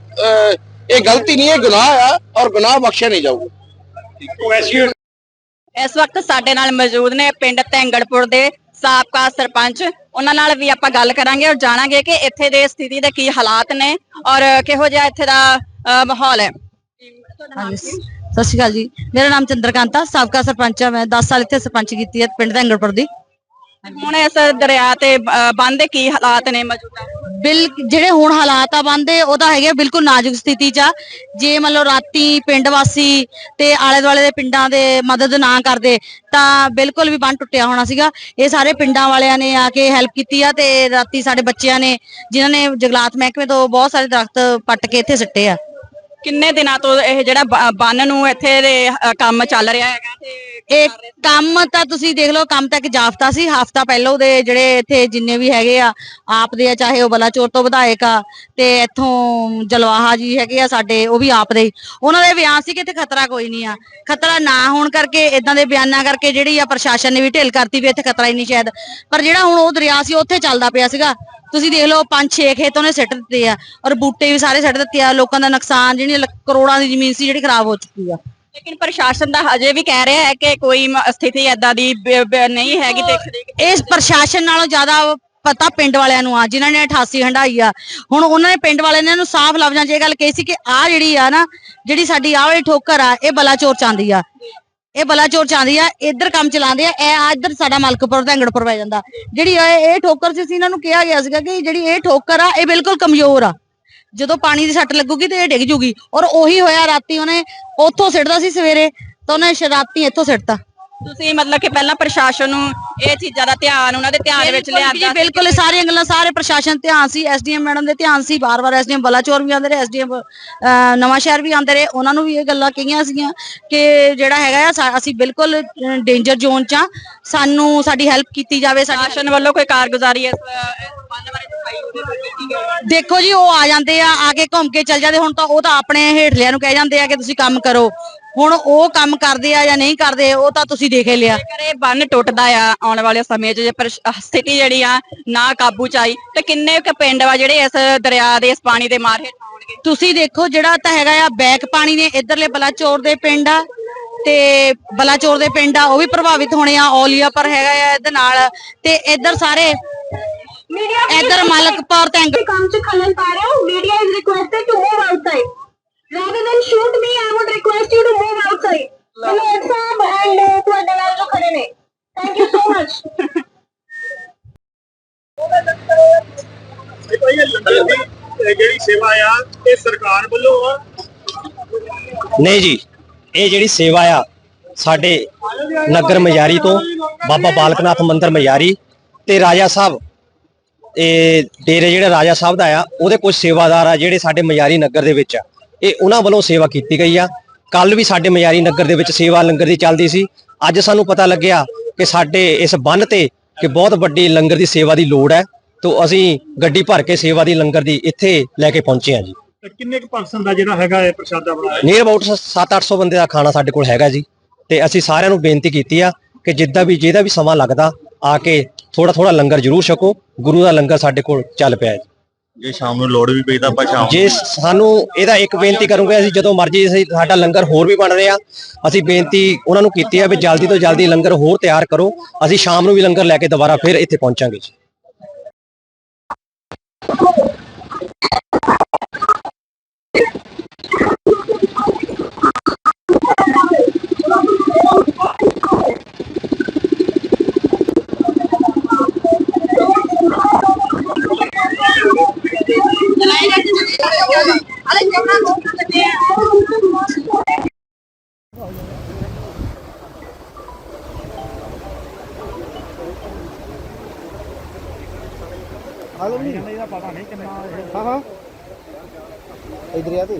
ਇਹ ਗਲਤੀ ਨਹੀਂ ਹੈ ਗੁਨਾਹ ਆ ਔਰ ਗੁਨਾਹ ਬਖਸ਼ਿਆ ਨਹੀਂ ਜਾਊਗਾ। ਇਸ ਵਕਤ ਸਾਡੇ ਨਾਲ ਮੌਜੂਦ ਨੇ ਪਿੰਡ ਤੈਂਗੜਪੁਰ ਦੇ ਸਾਬਕਾ ਸਰਪੰਚ। ਉਹਨਾਂ ਨਾਲ ਵੀ ਆਪਾਂ ਗੱਲ ਕਰਾਂਗੇ ਔਰ ਜਾਣਾਂਗੇ ਕਿ ਇੱਥੇ ਦੇ ਸਥਿਤੀ ਦੇ ਕੀ ਹਾਲਾਤ ਨੇ ਔਰ ਕਿਹੋ ਜਿਹਾ ਇੱਥੇ ਦਾ ਮਾਹੌਲ ਹੈ। ਸਤਿ ਸ਼੍ਰੀ ਅਕਾਲ ਜੀ। ਮੇਰਾ ਨਾਮ ਚੰਦਰਕਾਂਤਾ ਸਾਬਕਾ ਸਰਪੰਚ ਆ। ਮੈਂ 10 ਸਾਲ ਇੱਥੇ ਸਰਪੰਚ ਕੀਤੀ ਹੈ ਪਿੰਡ ਦੰਗੜਪੁਰ ਦੀ। ਹੁਣ ਇਸ ਦਰਿਆ ਤੇ ਬੰਨ੍ਹ ਦੇ ਕੀ ਹਾਲਾਤ ਨੇ ਮੌਜੂਦਾ? ਬਿਲ, ਜਿਹੜੇ ਹੁਣ ਹਾਲਾਤ ਆ ਬੰਦੇ, ਉਹਦਾ ਹੈਗੇ ਬਿਲਕੁਲ ਨਾਜ਼ੁਕ ਸਥਿਤੀ 'ਚ ਆ। ਜੇ ਮੰਨ ਲਓ ਰਾਤੀ ਪਿੰਡ ਵਾਸੀ ਤੇ ਆਲੇ ਦੁਆਲੇ ਦੇ ਪਿੰਡਾਂ ਦੇ ਮਦਦ ਨਾ ਕਰਦੇ, ਤਾਂ ਬਿਲਕੁਲ ਵੀ ਬੰਨ ਟੁੱਟਿਆ ਹੋਣਾ ਸੀਗਾ। ਇਹ ਸਾਰੇ ਪਿੰਡਾਂ ਵਾਲਿਆਂ ਨੇ ਆ ਕੇ ਹੈਲਪ ਕੀਤੀ ਆ ਤੇ ਰਾਤੀ ਸਾਡੇ ਬੱਚਿਆਂ ਨੇ, ਜਿਨ੍ਹਾਂ ਨੇ ਜੰਗਲਾਤ ਮਹਿਕਮੇ ਤੋਂ ਬਹੁਤ ਸਾਰੇ ਦਰਖਤ ਪੱਟ ਕੇ ਇੱਥੇ ਸਿੱਟੇ ਆ। ਕਿੰਨੇ ਦਿਨਾਂ ਤੋਂ ਇਹ ਜਿਹੜਾ ਬੰਨ ਨੂੰ ਇੱਥੇ ਦੇ ਕੰਮ ਚੱਲ ਰਿਹਾ ਹੈਗਾ ਤੇ ਇਹ ਕੰਮ ਤਾਂ ਤੁਸੀਂ ਦੇਖ ਲਓ ਕੰਮ ਤਾਂ ਇੱਕ ਜਾਫਤਾ ਸੀ। ਹਫਤਾ ਪਹਿਲਾਂ ਉਹਦੇ ਜਿਹੜੇ ਇੱਥੇ ਜਿੰਨੇ ਵੀ ਹੈਗੇ ਆ ਆਪ ਦੇ ਆ ਚਾਹੇ ਉਹ ਬਲਾਚੌਰ ਤੋਂ ਵਿਧਾਇਕ ਆ ਤੇ ਇੱਥੋਂ ਜਲਵਾਹਾ ਜੀ ਹੈਗੇ ਆ ਸਾਡੇ ਉਹ ਵੀ ਆਪ ਦੇ। ਹੀ। ਉਹਨਾਂ ਦੇ ਬਿਆਨ ਸੀ ਕਿ ਇੱਥੇ ਖਤਰਾ ਕੋਈ ਨਹੀਂ ਆ। ਖਤਰਾ ਨਾ ਹੋਣ ਕਰਕੇ ਇਦਾਂ ਦੇ ਬਿਆਨਾਂ ਕਰਕੇ ਜਿਹੜੀ ਆ ਪ੍ਰਸ਼ਾਸਨ ਨੇ ਵੀ ਢਿੱਲ ਕਰਤੀ ਵੀ ਇੱਥੇ ਖਤਰਾ ਹੀ ਨਹੀਂ ਸ਼ਾਇਦ। ਪਰ ਜਿਹੜਾ ਹੁਣ ਉਹ ਦਰਿਆ ਸੀ ਉੱਥੇ ਚੱਲਦਾ ਪਿਆ ਸੀਗਾ। ਤੁਸੀਂ ਦੇਖ ਲਓ ਪੰਜ ਛੇ ਖੇਤ ਉਹਨੇ ਸਿੱਟ ਦਿੱਤੇ ਆ ਔਰ ਬੂਟੇ ਵੀ ਸਾਰੇ ਸਿੱਟ ਦਿੱਤੇ ਆ। ਲੋਕਾਂ ਦਾ ਨੁਕਸਾਨ ਜਿਹੜੀ ਕਰੋੜਾਂ ਦੀ ਜ਼ਮੀਨ ਸੀ ਜਿਹੜੀ ਖਰਾਬ ਹੋ ਚੁੱਕੀ ਆ। ਲੇਕਿਨ ਪ੍ਰਸ਼ਾਸਨ ਦਾ ਹਜੇ ਵੀ ਕਹਿ ਰਿਹਾ ਹੈ ਕਿ ਕੋਈ ਮ- ਸਥਿਤੀ ਏਦਾਂ ਦੀ ਬ- ਬ- ਨਹੀਂ ਹੈਗੀ ਦੇਖਦੇ ਇਸ ਪ੍ਰਸ਼ਾਸਨ ਨਾਲੋਂ ਜ਼ਿਆਦਾ ਪਤਾ ਪਿੰਡ ਵਾਲਿਆਂ ਨੂੰ ਆ ਜਿਨ੍ਹਾਂ ਨੇ 88 ਹੰਡਾਈ ਆ। ਹੁਣ ਉਹਨਾਂ ਨੇ ਪਿੰਡ ਵਾਲਿਆਂ ਨੇ ਇਹਨੂੰ ਸਾਫ਼ ਲਫ਼ਜ਼ਾਂ 'ਚ ਇਹ ਗੱਲ ਕਹੀ ਸੀ ਕਿ ਆ ਜਿਹੜੀ ਆ ਨਾ ਜਿਹੜੀ ਸਾਡੀ ਆਹ ਵਾਲੀ ਠੋਕਰ ਆ ਇਹ ਬਲਾਚੌਰ ਚਾਂਦੀ ਆ। ਇਹ ਬਲਾਚੋਰ ਚ ਚਾਂਦੀ ਆ, ਇੱਧਰ ਕੰਮ ਚਲਾਉਂਦੇ ਆ, ਇਹ ਆ ਇੱਧਰ ਸਾਡਾ ਮਲਕਪੁਰ ਧੈਂਗੜਪੁਰ ਪੈ ਜਾਂਦਾ। ਜਿਹੜੀ ਇਹ ਇਹ ਠੋਕਰ ਸੀ ਅਸੀਂ ਇਹਨਾਂ ਨੂੰ ਕਿਹਾ ਗਿਆ ਸੀਗਾ ਕਿ ਜਿਹੜੀ ਇਹ ਠੋਕਰ ਆ, ਇਹ ਬਿਲਕੁਲ ਕਮਜ਼ੋਰ ਆ। ਜਦੋਂ ਪਾਣੀ ਦੀ ਸੱਟ ਲੱਗੂਗੀ ਤੇ ਇਹ ਡਿੱਗ ਜੂਗੀ। ਔਰ ਉਹੀ ਹੋਇਆ, ਰਾਤੀ ਉਹਨੇ ਉੱਥੋਂ ਸਿੱਟਦਾ ਸੀ ਸਵੇਰੇ, ਤਾਂ ਉਹਨੇ ਸ਼- ਰਾਤੀ ਇੱਥੋਂ ਸਿੱਟਤਾ। ਤੁਸੀਂ ਮਤਲਬ ਕਿ ਪਹਿਲਾਂ ਪ੍ਰਸ਼ਾਸਨ ਨੂੰ ਇਹ ਚੀਜ਼ਾਂ ਦਾ ਧਿਆਨ ਉਹਨਾਂ ਦੇ ਧਿਆਨ ਵਿੱਚ ਬਿਲਕੁਲ ਜੀ, ਲਿਆਂਦਾ ਬਿਲਕੁਲ। ਇਹ ਸਾਰੀਆਂ ਗੱਲਾਂ ਸਾਰੇ ਪ੍ਰਸ਼ਾਸਨ ਧਿਆਨ ਸੀ ਐਸਡੀਐਮ ਮੈਡਮ ਦੇ ਧਿਆਨ ਸੀ। ਬਾਰ-ਬਾਰ ਐਸਡੀਐਮ ਬਲਾਚੌਰ ਵੀ ਆਉਂਦੇ ਰਹੇ ਐਸਡੀਐਮ ਨਵਾਂ ਸ਼ਹਿਰ ਵੀ ਆਉਂਦੇ ਰਹੇ। ਉਹਨਾਂ ਨੂੰ ਵੀ ਇਹ ਗੱਲਾਂ ਕਹੀਆਂ ਸੀਗੀਆਂ ਕਿ ਜਿਹੜਾ ਹੈਗਾ ਆ ਅਸੀਂ ਬਿਲਕੁਲ ਡੇਂਜਰ ਜ਼ੋਨ 'ਚ ਆ। ਸਾਨੂੰ ਸਾਡੀ ਹੈਲਪ ਕੀਤੀ ਜਾਵੇ ਸਾਡੀ ਪ੍ਰਸ਼ਾਸਨ ਵੱਲੋਂ ਕੋਈ ਕਾਰਗੁਜ਼ਾਰੀ ਇਸ ਦੇਖੋ ਜੀ ਉਹ ਆ ਜਾਂਦੇ ਆ ਆ ਕੇ ਘੁੰਮ ਕੇ ਚੱਲ ਜਾਂਦੇ। ਹੁਣ ਤਾਂ ਉਹ ਤਾਂ ਆਪਣੇ ਹੇਠਲਿਆਂ ਨੂੰ ਕਹਿ ਜਾਂਦੇ ਆ ਕਿ ਤੁਸੀਂ ਕੰਮ ਕਰੋ। ਹੁਣ ਉਹ ਕੰਮ ਕਰਦੇ ਆ ਜਾਂ ਨਹੀਂ ਕਰਦੇ ਉਹ ਤਾਂ ਤੁਸੀਂ ਦੇਖ ਹੀ ਲਿਆ ਜੇਕਰ ਇਹ ਬੰਨ ਟੁੱਟਦਾ ਆ ਆਉਣ ਵਾਲੇ ਸਮੇਂ 'ਚ ਜੇ ਪਰ- ਜਿਹੜੀ ਆ ਨਾ ਕਾਬੂ 'ਚ ਆਈ ਤੇ ਕਿੰਨੇ ਕੁ ਪਿੰਡ ਵਾ ਜਿਹੜੇ ਇਸ ਦਰਿਆ ਦੇ ਇਸ ਪਾਣੀ ਦੇ ਮਾਰ ਹੇਠ ਤੁਸੀਂ ਦੇਖੋ ਜਿਹੜਾ ਤਾਂ ਹੈਗਾ ਆ ਬੈਕ ਪਾਣੀ ਨੇ ਇਧਰਲੇ ਬਲਾਚੌਰ ਦੇ ਪਿੰਡ ਆ ਤੇ ਬਲਾਚੌਰ ਦੇ ਪਿੰਡ ਆ ਉਹ ਵੀ ਪ੍ਰਭਾਵਿਤ ਹੋਣੇ ਆ ਔਲੀਆ ਪਰ ਹੈਗਾ ਆ ਇਹਦੇ ਨਾਲ ਤੇ ਇਧਰ ਸਾਰੇ ਇਧਰ ਮਲਕਪੁਰ ਤੇ ਅੰਗ- come to Khalan Para. Media is requested to move outside. rather than shoot me i would request you to move outside. Hello sab and ਤੁਹਾਡੇ ਨਾਲ ਜੋ ਖੜੇ ਨੇ ਥੈਂਕ ਯੂ ਸੋ ਮਚ ਦੇਖੋ ਇਹ ਲੰਡਨ ਨਹੀਂ ਜੀ ਇਹ ਜਿਹੜੀ ਸੇਵਾ ਆ ਸਾਡੇ ਨਗਰ ਮਜਾਰੀ ਤੋਂ ਬਾਬਾ ਬਾਲਕਨਾਥ ਮੰਦਰ ਮਜਾਰੀ ਤੇ ਰਾਜਾ ਸਾਹਿਬ ਇਹ ਡੇਰੇ ਜਿਹੜਾ ਰਾਜਾ ਸਾਹਿਬ ਦਾ ਆ ਉਹਦੇ ਕੁਝ ਸੇਵਾਦਾਰ ਆ ਜਿਹੜੇ ਸਾਡੇ ਮਜਾਰੀ ਨਗਰ ਦੇ ਵਿੱਚ ਆ। ਇਹ ਉਹਨਾਂ ਵੱਲੋਂ ਸੇਵਾ ਕੀਤੀ ਗਈ ਆ। ਕੱਲ ਵੀ ਸਾਡੇ ਮਜਾਰੀ ਨਗਰ ਦੇ ਵਿੱਚ ਸੇਵਾ ਲੰਗਰ ਦੀ ਚੱਲਦੀ ਸੀ। ਅੱਜ ਸਾਨੂੰ ਪਤਾ ਲੱਗਿਆ ਕਿ ਸਾਡੇ ਇਸ ਬੰਨ ਤੇ ਕਿ ਬਹੁਤ ਵੱਡੀ ਲੰਗਰ ਦੀ ਸੇਵਾ ਦੀ ਲੋੜ ਹੈ। ਤੋਂ ਅਸੀਂ ਗੱਡੀ ਭਰ ਕੇ ਸੇਵਾ ਦੀ ਲੰਗਰ ਦੀ ਇੱਥੇ ਲੈ ਕੇ ਪਹੁੰਚੇ ਹਾਂ ਜੀ। ਕਿੰਨੇ ਕੁ ਪਰਸਨ ਦਾ ਜਿਹੜਾ ਹੈਗਾ ਇਹ ਪ੍ਰਸ਼ਾਦਾ ਬਣਾਇਆ? ਨੀਅਰ ਅਬਾਊਟ 7-800 ਬੰਦੇ ਦਾ ਖਾਣਾ ਸਾਡੇ ਕੋਲ ਹੈਗਾ ਜੀ। ਤੇ ਅਸੀਂ ਸਾਰਿਆਂ ਨੂੰ ਬੇਨਤੀ ਕੀਤੀ ਆ ਕਿ ਜਿੱਦਾਂ ਵੀ ਜਿਹਦਾ ਵੀ ਸਮਾਂ ਲੱਗਦਾ ਆ ਕੇ ਥੋੜਾ ਥੋੜਾ ਲੰਗਰ ਜ਼ਰੂਰ ਛਕੋ। ਗੁਰੂ ਦਾ ਲੰਗਰ ਸਾਡੇ ਕੋਲ ਚੱਲ ਪਿਆ ਹੈ ਜੀ ਸ਼ਾਮ ਨੂੰ ਲੋੜ ਵੀ ਪਈ ਤਾਂ ਆਪਾਂ ਸ਼ਾਮ ਜੇ ਸਾਨੂੰ ਇਹਦਾ ਇੱਕ ਬੇਨਤੀ ਕਰੂੰਗੇ ਅਸੀਂ ਜਦੋਂ ਮਰਜ਼ੀ ਅਸੀਂ ਸਾਡਾ ਲੰਗਰ ਹੋਰ ਵੀ ਬਣ ਰਿਹਾ ਅਸੀਂ ਬੇਨਤੀ ਉਹਨਾਂ ਨੂੰ ਕੀਤੀ ਆ ਵੀ ਜਲਦੀ ਤੋਂ ਜਲਦੀ ਲੰਗਰ ਹੋਰ ਤਿਆਰ ਕਰੋ ਅਸੀਂ ਸ਼ਾਮ ਨੂੰ ਵੀ ਲੰਗਰ ਲੈ ਕੇ ਦੁਬਾਰਾ ਫਿਰ ਇੱਥੇ ਪਹੁੰਚਾਂਗੇ ਜੀ। ਇਹਦਾ ਪਤਾ ਨਹੀਂ ਕਿੰਨਾ ਹਾਂ ਹਾਂ। ਇਧਰ ਆ ਤੇ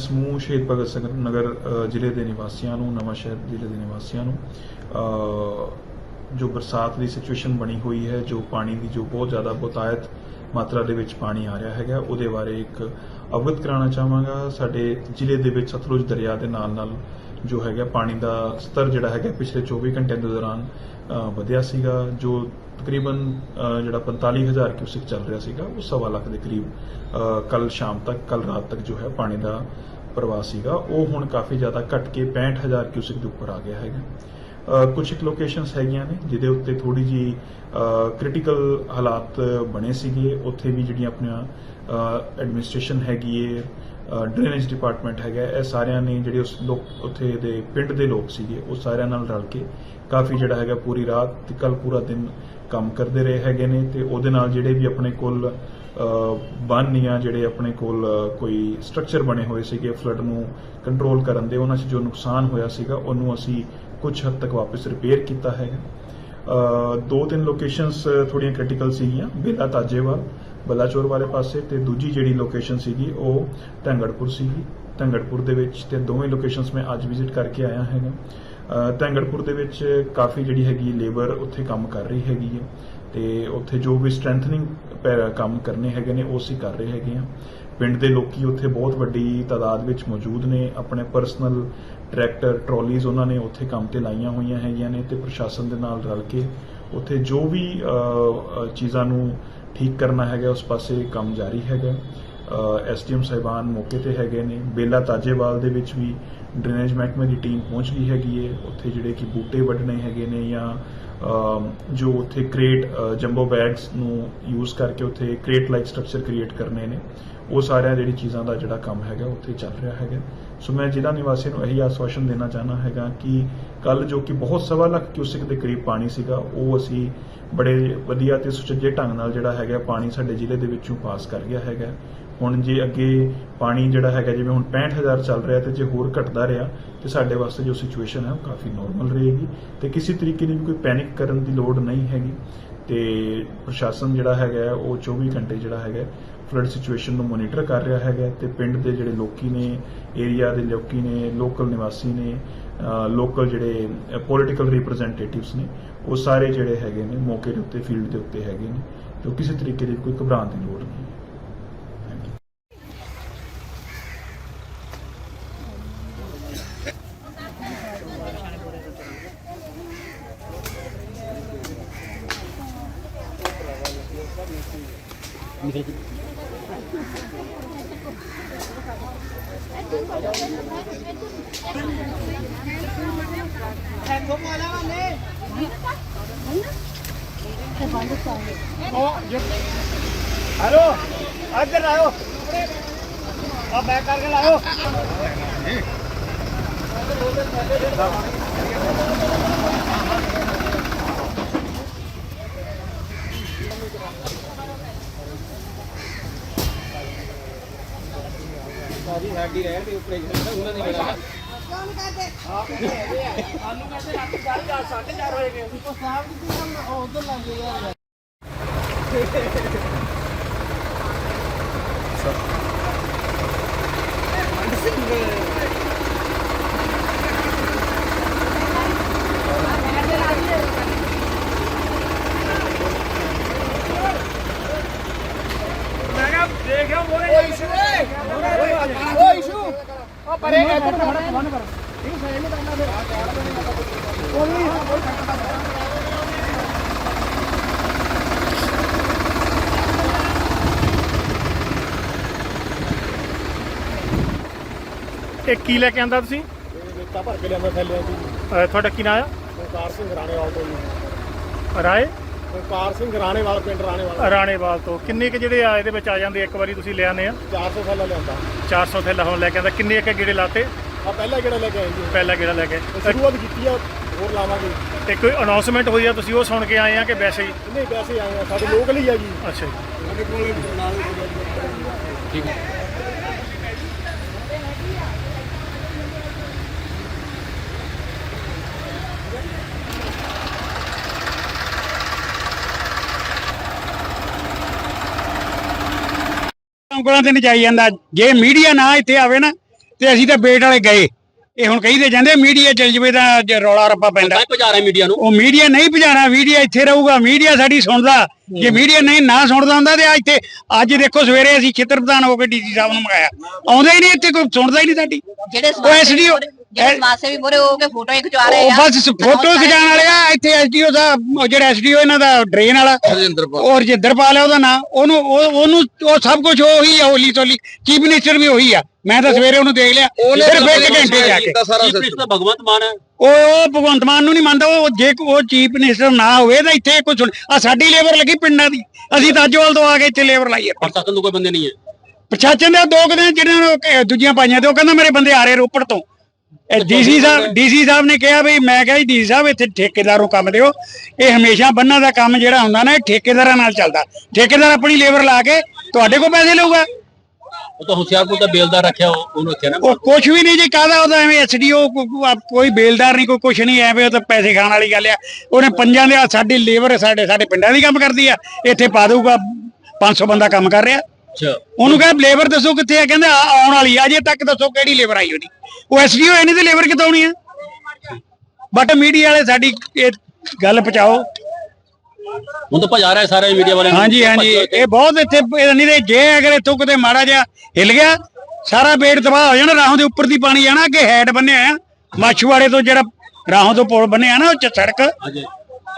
ਸਮੂਹ ਸ਼ਹੀਦ ਭਗਤ ਸਿੰਘ ਨਗਰ ਜ਼ਿਲ੍ਹੇ ਦੇ ਨਿਵਾਸੀਆਂ ਨੂੰ ਨਵਾਂ ਸ਼ਹਿਰ ਜ਼ਿਲ੍ਹੇ ਦੇ ਨਿਵਾਸੀਆਂ ਨੂੰ ਜੋ ਬਰਸਾਤ ਦੀ ਸਿਚੁਏਸ਼ਨ ਬਣੀ ਹੋਈ ਹੈ ਜੋ ਪਾਣੀ ਦੀ ਜੋ ਬਹੁਤ ਜ਼ਿਆਦਾ ਬਹੁਤਾਇਤ ਮਾਤਰਾ ਦੇ ਵਿੱਚ ਪਾਣੀ ਆ ਰਿਹਾ ਹੈਗਾ ਉਹਦੇ ਬਾਰੇ ਇੱਕ ਅਵਗਤ ਕਰਾਉਣਾ ਚਾਹਾਂਗਾ। ਸਾਡੇ ਜ਼ਿਲ੍ਹੇ ਦੇ ਵਿੱਚ ਸਤਲੁਜ ਦਰਿਆ ਦੇ ਨਾਲ ਨਾਲ ਜੋ ਹੈਗਾ ਪਾਣੀ ਦਾ ਸਤਰ ਜਿਹੜਾ ਹੈਗਾ ਪਿਛਲੇ 24 ਘੰਟਿਆਂ ਦੇ ਦੌਰਾਨ ਵਧਿਆ ਸੀਗਾ ਜੋ ਤਕਰੀਬਨ ਅ, ਜਿਹੜਾ 45000 ਕਿਊਸਿਕ ਚੱਲ ਰਿਹਾ ਸੀਗਾ ਉਹ ਸਵਾ ਲੱਖ ਦੇ ਕਰੀਬ ਕੱਲ ਸ਼ਾਮ ਤੱਕ ਕੱਲ ਰਾਤ ਤੱਕ ਜੋ ਹੈ ਪਾਣੀ ਦਾ ਪ੍ਰਵਾਹ ਸੀਗਾ ਉਹ ਹੁਣ ਕਾਫੀ ਜ਼ਿਆਦਾ ਘਟ ਕੇ 65000 ਕਿਊਸਿਕ ਦੇ ਉੱਪਰ ਆ ਗਿਆ ਹੈਗਾ। ਅ, ਕੁਝ ਇੱਕ ਲੋਕੇਸ਼ਨਸ ਹੈਗੀਆਂ ਨੇ ਜਿਹਦੇ ਉੱਤੇ ਥੋੜੀ ਜੀ ਕ੍ਰਿਟੀਕਲ ਹਾਲਾਤ ਬਣੇ ਸੀਗੇ। ਉੱਥੇ ਵੀ ਜਿਹੜੀਆਂ ਆਪਣੀਆਂ ਐਡਮਿਨਿਸਟ੍ਰੇਸ਼ਨ ਹੈਗੀ ਏ ਡਰੇਨੇਜ ਡਿਪਾਰਟਮੈਂਟ ਹੈਗਾ ਇਹ ਸਾਰਿਆਂ ਨੇ ਜਿਹੜੇ ਉਸ ਲੋਕ ਉੱਥੇ ਦੇ ਪਿੰਡ ਦੇ ਲੋਕ ਸੀਗੇ ਉਹ ਸਾਰਿਆਂ ਨਾਲ ਰਲ ਕੇ ਕਾਫੀ ਜਿਹੜਾ ਹੈਗਾ ਪੂਰੀ ਰਾਤ ਤੇ ਕੱਲ ਪੂਰਾ ਦਿਨ ਕੰਮ ਕਰਦੇ ਰਹੇ ਹੈਗੇ ਨੇ ਤੇ ਉਹਦੇ ਨਾਲ ਜਿਹੜੇ ਵੀ ਆਪਣੇ ਕੋਲ ਬੰਨ ਜਾਂ ਜਿਹੜੇ ਆਪਣੇ ਕੋਲ ਕੋਈ ਸਟਰਕਚਰ ਬਣੇ ਹੋਏ ਸੀਗੇ ਫਲੱਡ ਨੂੰ ਕੰਟਰੋਲ ਕਰਨ ਦੇ ਉਹਨਾਂ 'ਚ ਜੋ ਨੁਕਸਾਨ ਹੋਇਆ ਸੀਗਾ ਉਹਨੂੰ ਅਸੀਂ ਕੁਝ ਹੱਦ ਤੱਕ ਵਾਪਸ ਰਿਪੇਅਰ ਕੀਤਾ ਹੈਗਾ ਦੋ ਤਿੰਨ ਲੋਕੇਸ਼ਨਸ ਥੋੜੀਆਂ ਕ੍ਰਿਟੀਕਲ ਸੀਗੀਆਂ ਬੇਲਾ ਤਾਜੇਵਾਲ ਬਲਾਚੌਰ ਵਾਲੇ ਪਾਸੇ ਤੇ ਦੂਜੀ ਜਿਹੜੀ ਲੋਕੇਸ਼ਨ ਸੀਗੀ ਉਹ ਢੰਗੜਪੁਰ ਸੀਗੀ। ਢੰਗੜਪੁਰ ਦੇ ਵਿੱਚ ਤੇ ਦੋਵੇਂ ਲੋਕੇਸ਼ਨਸ ਮੈਂ ਅੱਜ ਵਿਜ਼ਿਟ ਕਰਕੇ ਆਇਆ ਹੈਗਾ। ਅ, ਦੇ ਵਿੱਚ ਕਾਫੀ ਜਿਹੜੀ ਹੈਗੀ ਲੇਬਰ ਉੱਥੇ ਕੰਮ ਕਰ ਰਹੀ ਹੈਗੀ ਹੈ ਤੇ ਉੱਥੇ ਜੋ ਵੀ ਸਟਰੈਂਥਨਿੰਗ ਕੰਮ ਕਰਨੇ ਹੈਗੇ ਨੇ, ਉਹ ਅਸੀਂ ਕਰ ਰਹੇ ਹੈਗੇ ਆ ਪਿੰਡ ਦੇ ਲੋਕੀ ਉੱਥੇ ਬਹੁਤ ਵੱਡੀ ਤਾਦਾਦ ਵਿੱਚ ਮੌਜੂਦ ਨੇ। ਆਪਣੇ ਪਰਸਨਲ ਟਰੈਕਟਰ, ਟਰਾਲੀਜ਼ ਉਹਨਾਂ ਨੇ ਉੱਥੇ ਕੰਮ ਤੇ ਲਾਈਆਂ ਹੋਈਆਂ ਹੈਗੀਆਂ ਨੇ ਤੇ ਪ੍ਰਸ਼ਾਸਨ ਦੇ ਨਾਲ ਰਲ ਕੇ ਉੱਥੇ ਜੋ ਵੀ ਚੀਜ਼ਾਂ ਨੂੰ ਠੀਕ ਕਰਨਾ ਹੈਗਾ, ਉਸ ਪਾਸੇ ਕੰਮ ਜਾਰੀ ਹੈਗਾ। ਐਸਡੀਐਮ ਸਾਹਿਬਾਨ ਮੌਕੇ ਤੇ ਹੈਗੇ ਨੇ। ਬੇਲਾ ਤਾਜੇਵਾਲ ਦੇ ਵਿੱਚ ਵੀ ਡਰੇਨੇਜ ਮਹਿਕਮੇ ਦੀ ਟੀਮ ਪਹੁੰਚ ਗਈ ਹੈਗੀ ਹੈ। ਉੱਥੇ ਜਿਹੜੇ ਕਿ ਬੂਟੇ ਵੱਢਣੇ ਹੈਗੇ ਨੇ ਜਾਂ ਜੋ ਉੱਥੇ ਕ੍ਰੀਏਟ ਜੰਬੋ ਬੈਗਸ ਨੂੰ ਯੂਜ਼ ਕਰਕੇ ਉੱਥੇ ਕ੍ਰੀਏਟ ਲਾਈਕ ਸਟਰਕਚਰ ਕ੍ਰੀਏਟ ਕਰਨੇ ਨੇ। ਉਹ ਸਾਰਿਆਂ ਜਿਹੜੀ ਚੀਜ਼ਾਂ ਦਾ ਜਿਹੜਾ ਕੰਮ ਹੈਗਾ, ਉੱਥੇ ਚੱਲ ਰਿਹਾ ਹੈਗਾ। ਸੋ ਮੈਂ ਜ਼ਿਲ੍ਹਾ ਨਿਵਾਸੀ ਨੂੰ ਇਹੀ ਆਸ਼ਵਾਸਨ ਦੇਣਾ ਚਾਹਨਾ ਹੈਗਾ ਕਿ ਕੱਲ ਜੋ ਕਿ ਬਹੁਤ ਸਵਾ ਲੱਖ ਕਿਊਸਿਕ ਦੇ ਕਰੀਬ ਪਾਣੀ ਸੀਗਾ, ਉਹ ਅਸੀਂ ਬੜੇ ਵਧੀਆ ਤੇ ਸੁਚੱਜੇ ਢੰਗ ਨਾਲ ਜਿਹੜਾ ਹੈਗਾ, ਪਾਣੀ ਸਾਡੇ ਜ਼ਿਲ੍ਹੇ ਦੇ ਵਿੱਚੋਂ ਪਾਸ ਕਰ ਗਿਆ ਹੈਗਾ। ਹੁਣ ਜੇ ਅੱਗੇ ਪਾਣੀ ਜਿਹੜਾ ਹੈਗਾ, ਜਿਵੇਂ ਹੁਣ 65000 ਚੱਲ ਰਿਹਾ ਤੇ ਜੇ ਹੋਰ ਘਟਦਾ ਰਿਹਾ, ਤੇ ਸਾਡੇ ਵਾਸਤੇ ਜੋ ਸਿਚੁਏਸ਼ਨ ਹੈ ਉਹ ਕਾਫੀ ਨੋਰਮਲ ਰਹੇਗੀ। ਤੇ ਕਿਸੇ ਤਰੀਕੇ ਦੀ ਵੀ ਕੋਈ ਪੈਨਿਕ ਕਰਨ ਦੀ ਲੋੜ ਨਹੀਂ ਹੈਗੀ। ਤੇ ਪ੍ਰਸ਼ਾਸਨ ਜਿਹੜਾ ਹੈਗਾ, ਉਹ 24 ਘੰਟੇ ਜਿਹੜਾ ਹੈਗਾ ਫਲੱਡ ਸਿਚੁਏਸ਼ਨ ਨੂੰ ਮੋਨੀਟਰ ਕਰ ਰਿਹਾ ਹੈਗਾ। ਤੇ ਪਿੰਡ ਦੇ ਜਿਹੜੇ ਲੋਕੀ ਨੇ ਏਰੀਆ ਦੇ ਲੋਕੀ ਨੇ ਲੋਕਲ ਨਿਵਾਸੀ ਨੇ ਲੋਕਲ ਜਿਹੜੇ ਪੋਲਿਟੀਕਲ ਰਿਪਰੈਜ਼ੈਂਟੇਟਿਵਸ ਨੇ, ਉਹ ਸਾਰੇ ਜਿਹੜੇ ਹੈਗੇ ਨੇ, ਮੌਕੇ ਦੇ ਉੱਤੇ ਫੀਲਡ ਦੇ ਉੱਤੇ ਹੈਗੇ ਨੇ। ਤੇ ਕਿਸੇ ਤਰੀਕੇ ਦੀ ਕੋਈ ਘਬਰਾਉਣ ਦੀ ਲੋੜ ਨਹੀਂ। ਸਾਡੀ ਸਾਡੀ ਰਹਿਣ ਦੀ ਆਪਰੇਸ਼ਨ ਦਾ ਉਹਨਾਂ ਨੇ ਕਰਾ ਕੌਣ ਕਰਦੇ? ਸਾਨੂੰ ਕਹਿੰਦੇ ਰਾਤ 4:30 4:30 ਹੋਏ ਗਏ। ਉਹ ਸਾਹਿਬ ਦੀ ਉਧਰ ਲੱਗ ਗਿਆ ਮੈਂ ਕਿਹਾ ਦੇਖਿਓ ਮੋਰੇ ਓ ਇਸ਼ੂ ਓ ਇਸ਼ੂ ਓ ਪਰੇ ਇੱਧਰ ਫੜ ਬੰਨ ਕਰ ਇਹ ਸਾਈਡ ਨੂੰ ਕਰਨਾ ਫਿਰ ਕੋਈ ਨਹੀਂ ਕੋਈ ਇਹ ਕੀ ਲੈ ਕੇ ਆਂਦਾ ਤੁਸੀਂ? ਰੇਤਾ ਭਰ ਕੇ ਲਿਆਂਦਾ ਥੱਲੇ ਜੀ। ਅਹ ਤੁਹਾਡਾ ਕੀ ਨਾਮ ਓਕਾਰ ਸਿੰਘ ਰਾਣੇਵਾਲ ਤੋਂ ਜੀ। ਆ ਰਾਏ? ਓਕਾਰ ਸਿੰਘ ਰਾਣੇਵਾਲ ਪਿੰਡ ਰਾਣੇਵਾਲ। ਰਾਣੇਵਾਲ ਤੋਂ। ਕਿੰਨੇ ਕੁ ਜਿਹੜੇ ਆ ਇਹਦੇ ਵਿੱਚ ਆ ਜਾਂਦੇ? ਇੱਕ ਵਾਰੀ ਤੁਸੀਂ ਲਿਆਨੇ ਆ। 400 ਸਾਲਾ ਲਿਆਂਦਾ। 400 ਥੈਲਾ ਹੁਣ ਲੈ ਕੇ ਆਂਦਾ ਕਿੰਨੇ ਕੁ ਗੇੜੇ ਲਾਤੇ? ਆ ਪਹਿਲਾ ਕਿਹੜਾ ਲੈ ਕੇ ਆਏ ਜੀ। ਪਹਿਲਾ ਕਿਹੜਾ ਲੈ ਕੇ ਸ਼ੁਰੂਆਤ ਕੀਤੀ ਆ ਹੋਰ ਲਾਵਾਂਗੇ। ਤੇ ਕੋਈ ਅਨਾਉਂਸਮੈਂਟ ਹੋਈ ਆ? ਤੁਸੀਂ ਉਹ ਸੁਣ ਕੇ ਆਏ ਆ ਕਿ ਵੈਸੇ ਹੀ? ਨਹੀਂ ਪੈਸੇ ਆਏ ਆ। ਸਾਡੇ ਲੋਕਲ ਹੀ ਆ ਜੀ। ਅੱਛਾ ਜੀ। ਠੀਕ ਹੈ। ਉਂਗਲਾਂ ਤੇ ਨਚਾਈ ਜਾਂਦਾ। ਜੇ ਮੀਡੀਆ ਨਾ ਇੱਥੇ ਆਵੇ ਨਾ ਤੇ ਅਸੀਂ ਤਾਂ ਬੇਟ ਵਾਲੇ ਗਏ। ਇਹ ਹੁਣ ਕਹੀ ਤੇ ਜਾਂਦੇ ਮੀਡੀਆ ਚੱਲ ਜਵੇ ਤਾਂ ਜੇ ਰੌਲਾ ਰੱਪਾ ਪੈਂਦਾ। ਮੈਂ ਭਜਾ ਰਿਹਾ ਮੀਡੀਆ ਨੂੰ। ਉਹ ਮੀਡੀਆ ਨਹੀਂ ਭਜਾਣਾ ਮੀਡੀਆ ਇੱਥੇ ਰਹੂਗਾ। ਮੀਡੀਆ ਸਾਡੀ ਸੁਣਦਾ। ਜੇ ਮੀਡੀਆ ਨਹੀਂ ਨਾ ਸੁਣਦਾ ਹੁੰਦਾ ਤੇ ਅੱਜ ਤੇ ਅੱਜ ਦੇਖੋ ਸਵੇਰੇ ਅਸੀਂ ਖੇਤਰ ਪ੍ਰਧਾਨ ਹੋ ਕੇ ਡੀਸੀ ਸਾਹਿਬ ਨੂੰ ਮੰਗਾਇਆ। ਆਉਂਦਾ ਹੀ ਨਹੀਂ ਇੱਥੇ ਕੋਈ ਸੁਣਦਾ ਹੀ ਨਹੀਂ ਸਾਡੀ। ਜਿਹੜੇ ਉਹ ਐਸਡੀਓ ਜਿਹੜੇ ਸਮਾਸੇ ਵੀ ਮੋਰੇ ਹੋ ਕੇ ਫੋਟੋ ਹੀ ਖਿਚਵਾ ਰਹੇ ਉਹ ਆ। ਬਸ ਫੋਟੋ ਖਿਚਾਉਣ ਵਾਲੇ ਆ ਇੱਥੇ ਐਸਡੀਓ ਦਾ ਉਹ ਜਿਹੜਾ ਐਸਡੀਓ ਇਹਨਾਂ ਦਾ ਡਰੇਨ ਵਾਲਾ ਹਰਜਿੰਦਰਪਾਲ ਉਹ ਰਜਿੰਦਰਪਾਲ ਹੈ ਉਹਦਾ ਨਾਂ ਉਹਨੂੰ ਉਹ- ਉਹਨੂੰ ਉਹ ਸਭ ਕੁਝ ਉਹੀ ਆ ਹੋਲੀ ਤੋਲੀ ਚੀਫ ਮਿਨਿਸਟਰ ਵੀ ਉਹੀ ਆ। ਮੈਂ ਤਾਂ ਸਵੇਰੇ ਉਹਨੂੰ ਦੇਖ ਲਿਆ ਉਹਨੇ ਸਿਰਫ ਇੱਕ ਘੰਟੇ ਜਾ ਕੇ। ਕੀਤਾ ਸਾਰਾ ਚੀਫ ਮਿਨਿਸਟਰ ਤਾਂ ਭਗਵੰਤ ਮਾਨ ਹੈ ਉਹ ਉਹ ਭਗਵੰਤ ਮਾਨ ਨੂੰ ਨਹੀਂ ਮੰਨਦਾ ਉਹ ਜੇ ਉਹ ਚੀਫ ਮਿਨਿਸਟਰ ਨਾ ਹੋਵੇ ਤਾਂ ਇੱਥੇ ਸੁਣ ਆ ਸਾਡੀ ਲੇਬਰ ਲੱਗੀ ਪਿੰਡਾਂ ਦੀ। ਅਸੀਂ ਤਾਂ ਅੱਜਵਾਲ ਤੋਂ ਆ ਕੇ ਇੱਥੇ ਲੇਬਰ ਲਾਈ ਹੈ ਪ੍ਰਸ਼ਾਸਨ ਤੋਂ ਕੋਈ ਬੰਦੇ ਨਹੀਂ ਹੈ। ਪ੍ਰਸ਼ਾਸਨ ਦੇ ਦੋ ਕੁ ਦਿਨ ਜਿਹੜਿਆਂ ਨੂੰ ਕ- ਦੂਜੀਆਂ ਪਾਈਆਂ ਤੇ ਉਹ ਕਹਿੰਦਾ ਮੇਰੇ ਬੰਦੇ ਆ ਰਹੇ ਰੋਪੜ ਤੋਂ। ਡੀਸੀ ਸਾਹਿਬ ਡੀਸੀ ਸਾਹਿਬ ਨੇ ਕਿਹਾ ਵੀ ਮੈਂ ਕਿਹਾ ਜੀ ਡੀਸੀ ਸਾਹਿਬ ਇੱਥੇ ਠੇਕੇਦਾਰੋਂ ਕੰਮ ਦਿਓ। ਇਹ ਹਮੇਸ਼ਾ ਬੰਨਾਂ ਦਾ ਕੰਮ ਜਿਹੜਾ ਹੁੰਦਾ ਨਾ ਇਹ ਠੇਕੇਦਾਰਾਂ ਨਾਲ ਚੱਲਦਾ। ਠੇਕੇਦਾਰ ਆਪਣੀ ਲੇਬਰ ਲਾ ਕੇ ਤੁਹਾਡੇ ਕੋਲ ਪੈਸੇ ਲਊਗਾ। ਉਹ ਤਾਂ ਹੁਸ਼ਿਆਰਪੁਰ ਦਾ ਬੇਲਦਾਰ ਰੱਖਿਆ ਉਹ- ਉਹਨੂੰ ਇੱਥੇ ਨਾ। ਉਹ ਕੁਛ ਵੀ ਨਹੀਂ ਜੀ ਕਾਹਦਾ ਉਹਦਾ ਐਵੇਂ ਐਸਡੀਓ ਕੋਈ ਬੇਲਦਾਰ ਨਹੀਂ ਕੋਈ ਕੁਛ ਨਹੀਂ ਐਵੇਂ ਉਹ ਤਾਂ ਪੈਸੇ ਖਾਣ ਵਾਲੀ ਗੱਲ ਆ। ਉਹਨੇ ਪੰਜਾਂ ਦੇ ਸਾਡੀ ਲੇਬਰ ਸਾਡੇ ਸਾਡੇ ਪਿੰਡਾਂ ਦੀ ਕੰਮ ਕਰਦੀ ਆ। ਇੱਥੇ ਪਾ ਦਊਗਾ 500 ਬੰਦਾ ਕੰਮ ਕਰ ਰਿਹਾ। ਅੱਛਾ। ਉਹਨੂੰ ਕਹੇ ਲੇਬਰ ਦੱਸੋ ਕਿੱਥੇ ਆ? ਕਹਿੰਦੇ ਆ- ਆਉਣ ਵਾਲੀ ਆ ਅਜੇ ਤੱਕ ਦੱਸੋ ਕਿਹੜੀ ਲੇਬਰ ਆਈ ਉਹਦੀ। ਉਹ ਐਸਡੀਓ ਐ ਨਹੀਂ ਤੇ ਲੇਬਰ ਕਿੱਥੋਂ ਆਉਣੀ ਆ? ਬਟ ਮੀਡੀਆ ਵਾਲੇ ਸਾਡੀ ਇਹ ਗੱਲ ਪਹੁੰਚਾਓ। ਹੁਣ ਤਾਂ ਭਜਾ ਰਿਹਾ ਸਾਰੇ ਮੀਡੀਆ ਵਾਲੇ ਹਾਂਜੀ ਹਾਂਜੀ। ਇਹ ਬਹੁਤ ਇੱਥੇ ਇਹ ਨਹੀਂ ਤੇ ਜੇ ਅਗਰ ਇੱਥੋਂ ਕਿਤੇ ਮਾੜਾ ਜਿਹਾ ਹਿੱਲ ਗਿਆ ਸਾਰਾ ਬੇੜ ਤਬਾਹ ਹੋ ਜਾਣਾ ਰਾਹੋਂ ਦੇ ਉੱਪਰ ਦੀ ਪਾਣੀ ਜਾਣਾ ਅੱਗੇ ਹੈਡ ਬੰਨਿਆ ਆ ਮਾਛੂਵਾੜੇ ਤੋਂ ਜਿਹੜਾ ਰਾਹੋਂ ਤੋਂ ਪੁਲ ਬੰਨਿਆ ਨਾ ਉਹ ਚ ਸੜਕ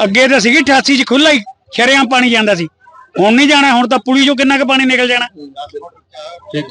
ਅੱਗੇ ਤਾਂ ਸੀਗੀ 88 ਚ ਖੁੱਲਾ ਹੀ ਸ਼ਰੇਆਮ ਪਾਣੀ ਜਾਂਦਾ ਸੀ। ਹੁਣ ਨਹੀਂ ਜਾਣਾ ਹੁਣ ਤਾਂ ਪੁਲੀ ਚੋਂ ਕਿੰਨਾ ਕੁ ਪਾਣੀ ਨਿਕਲ ਜਾਣਾ। ਠੀਕ।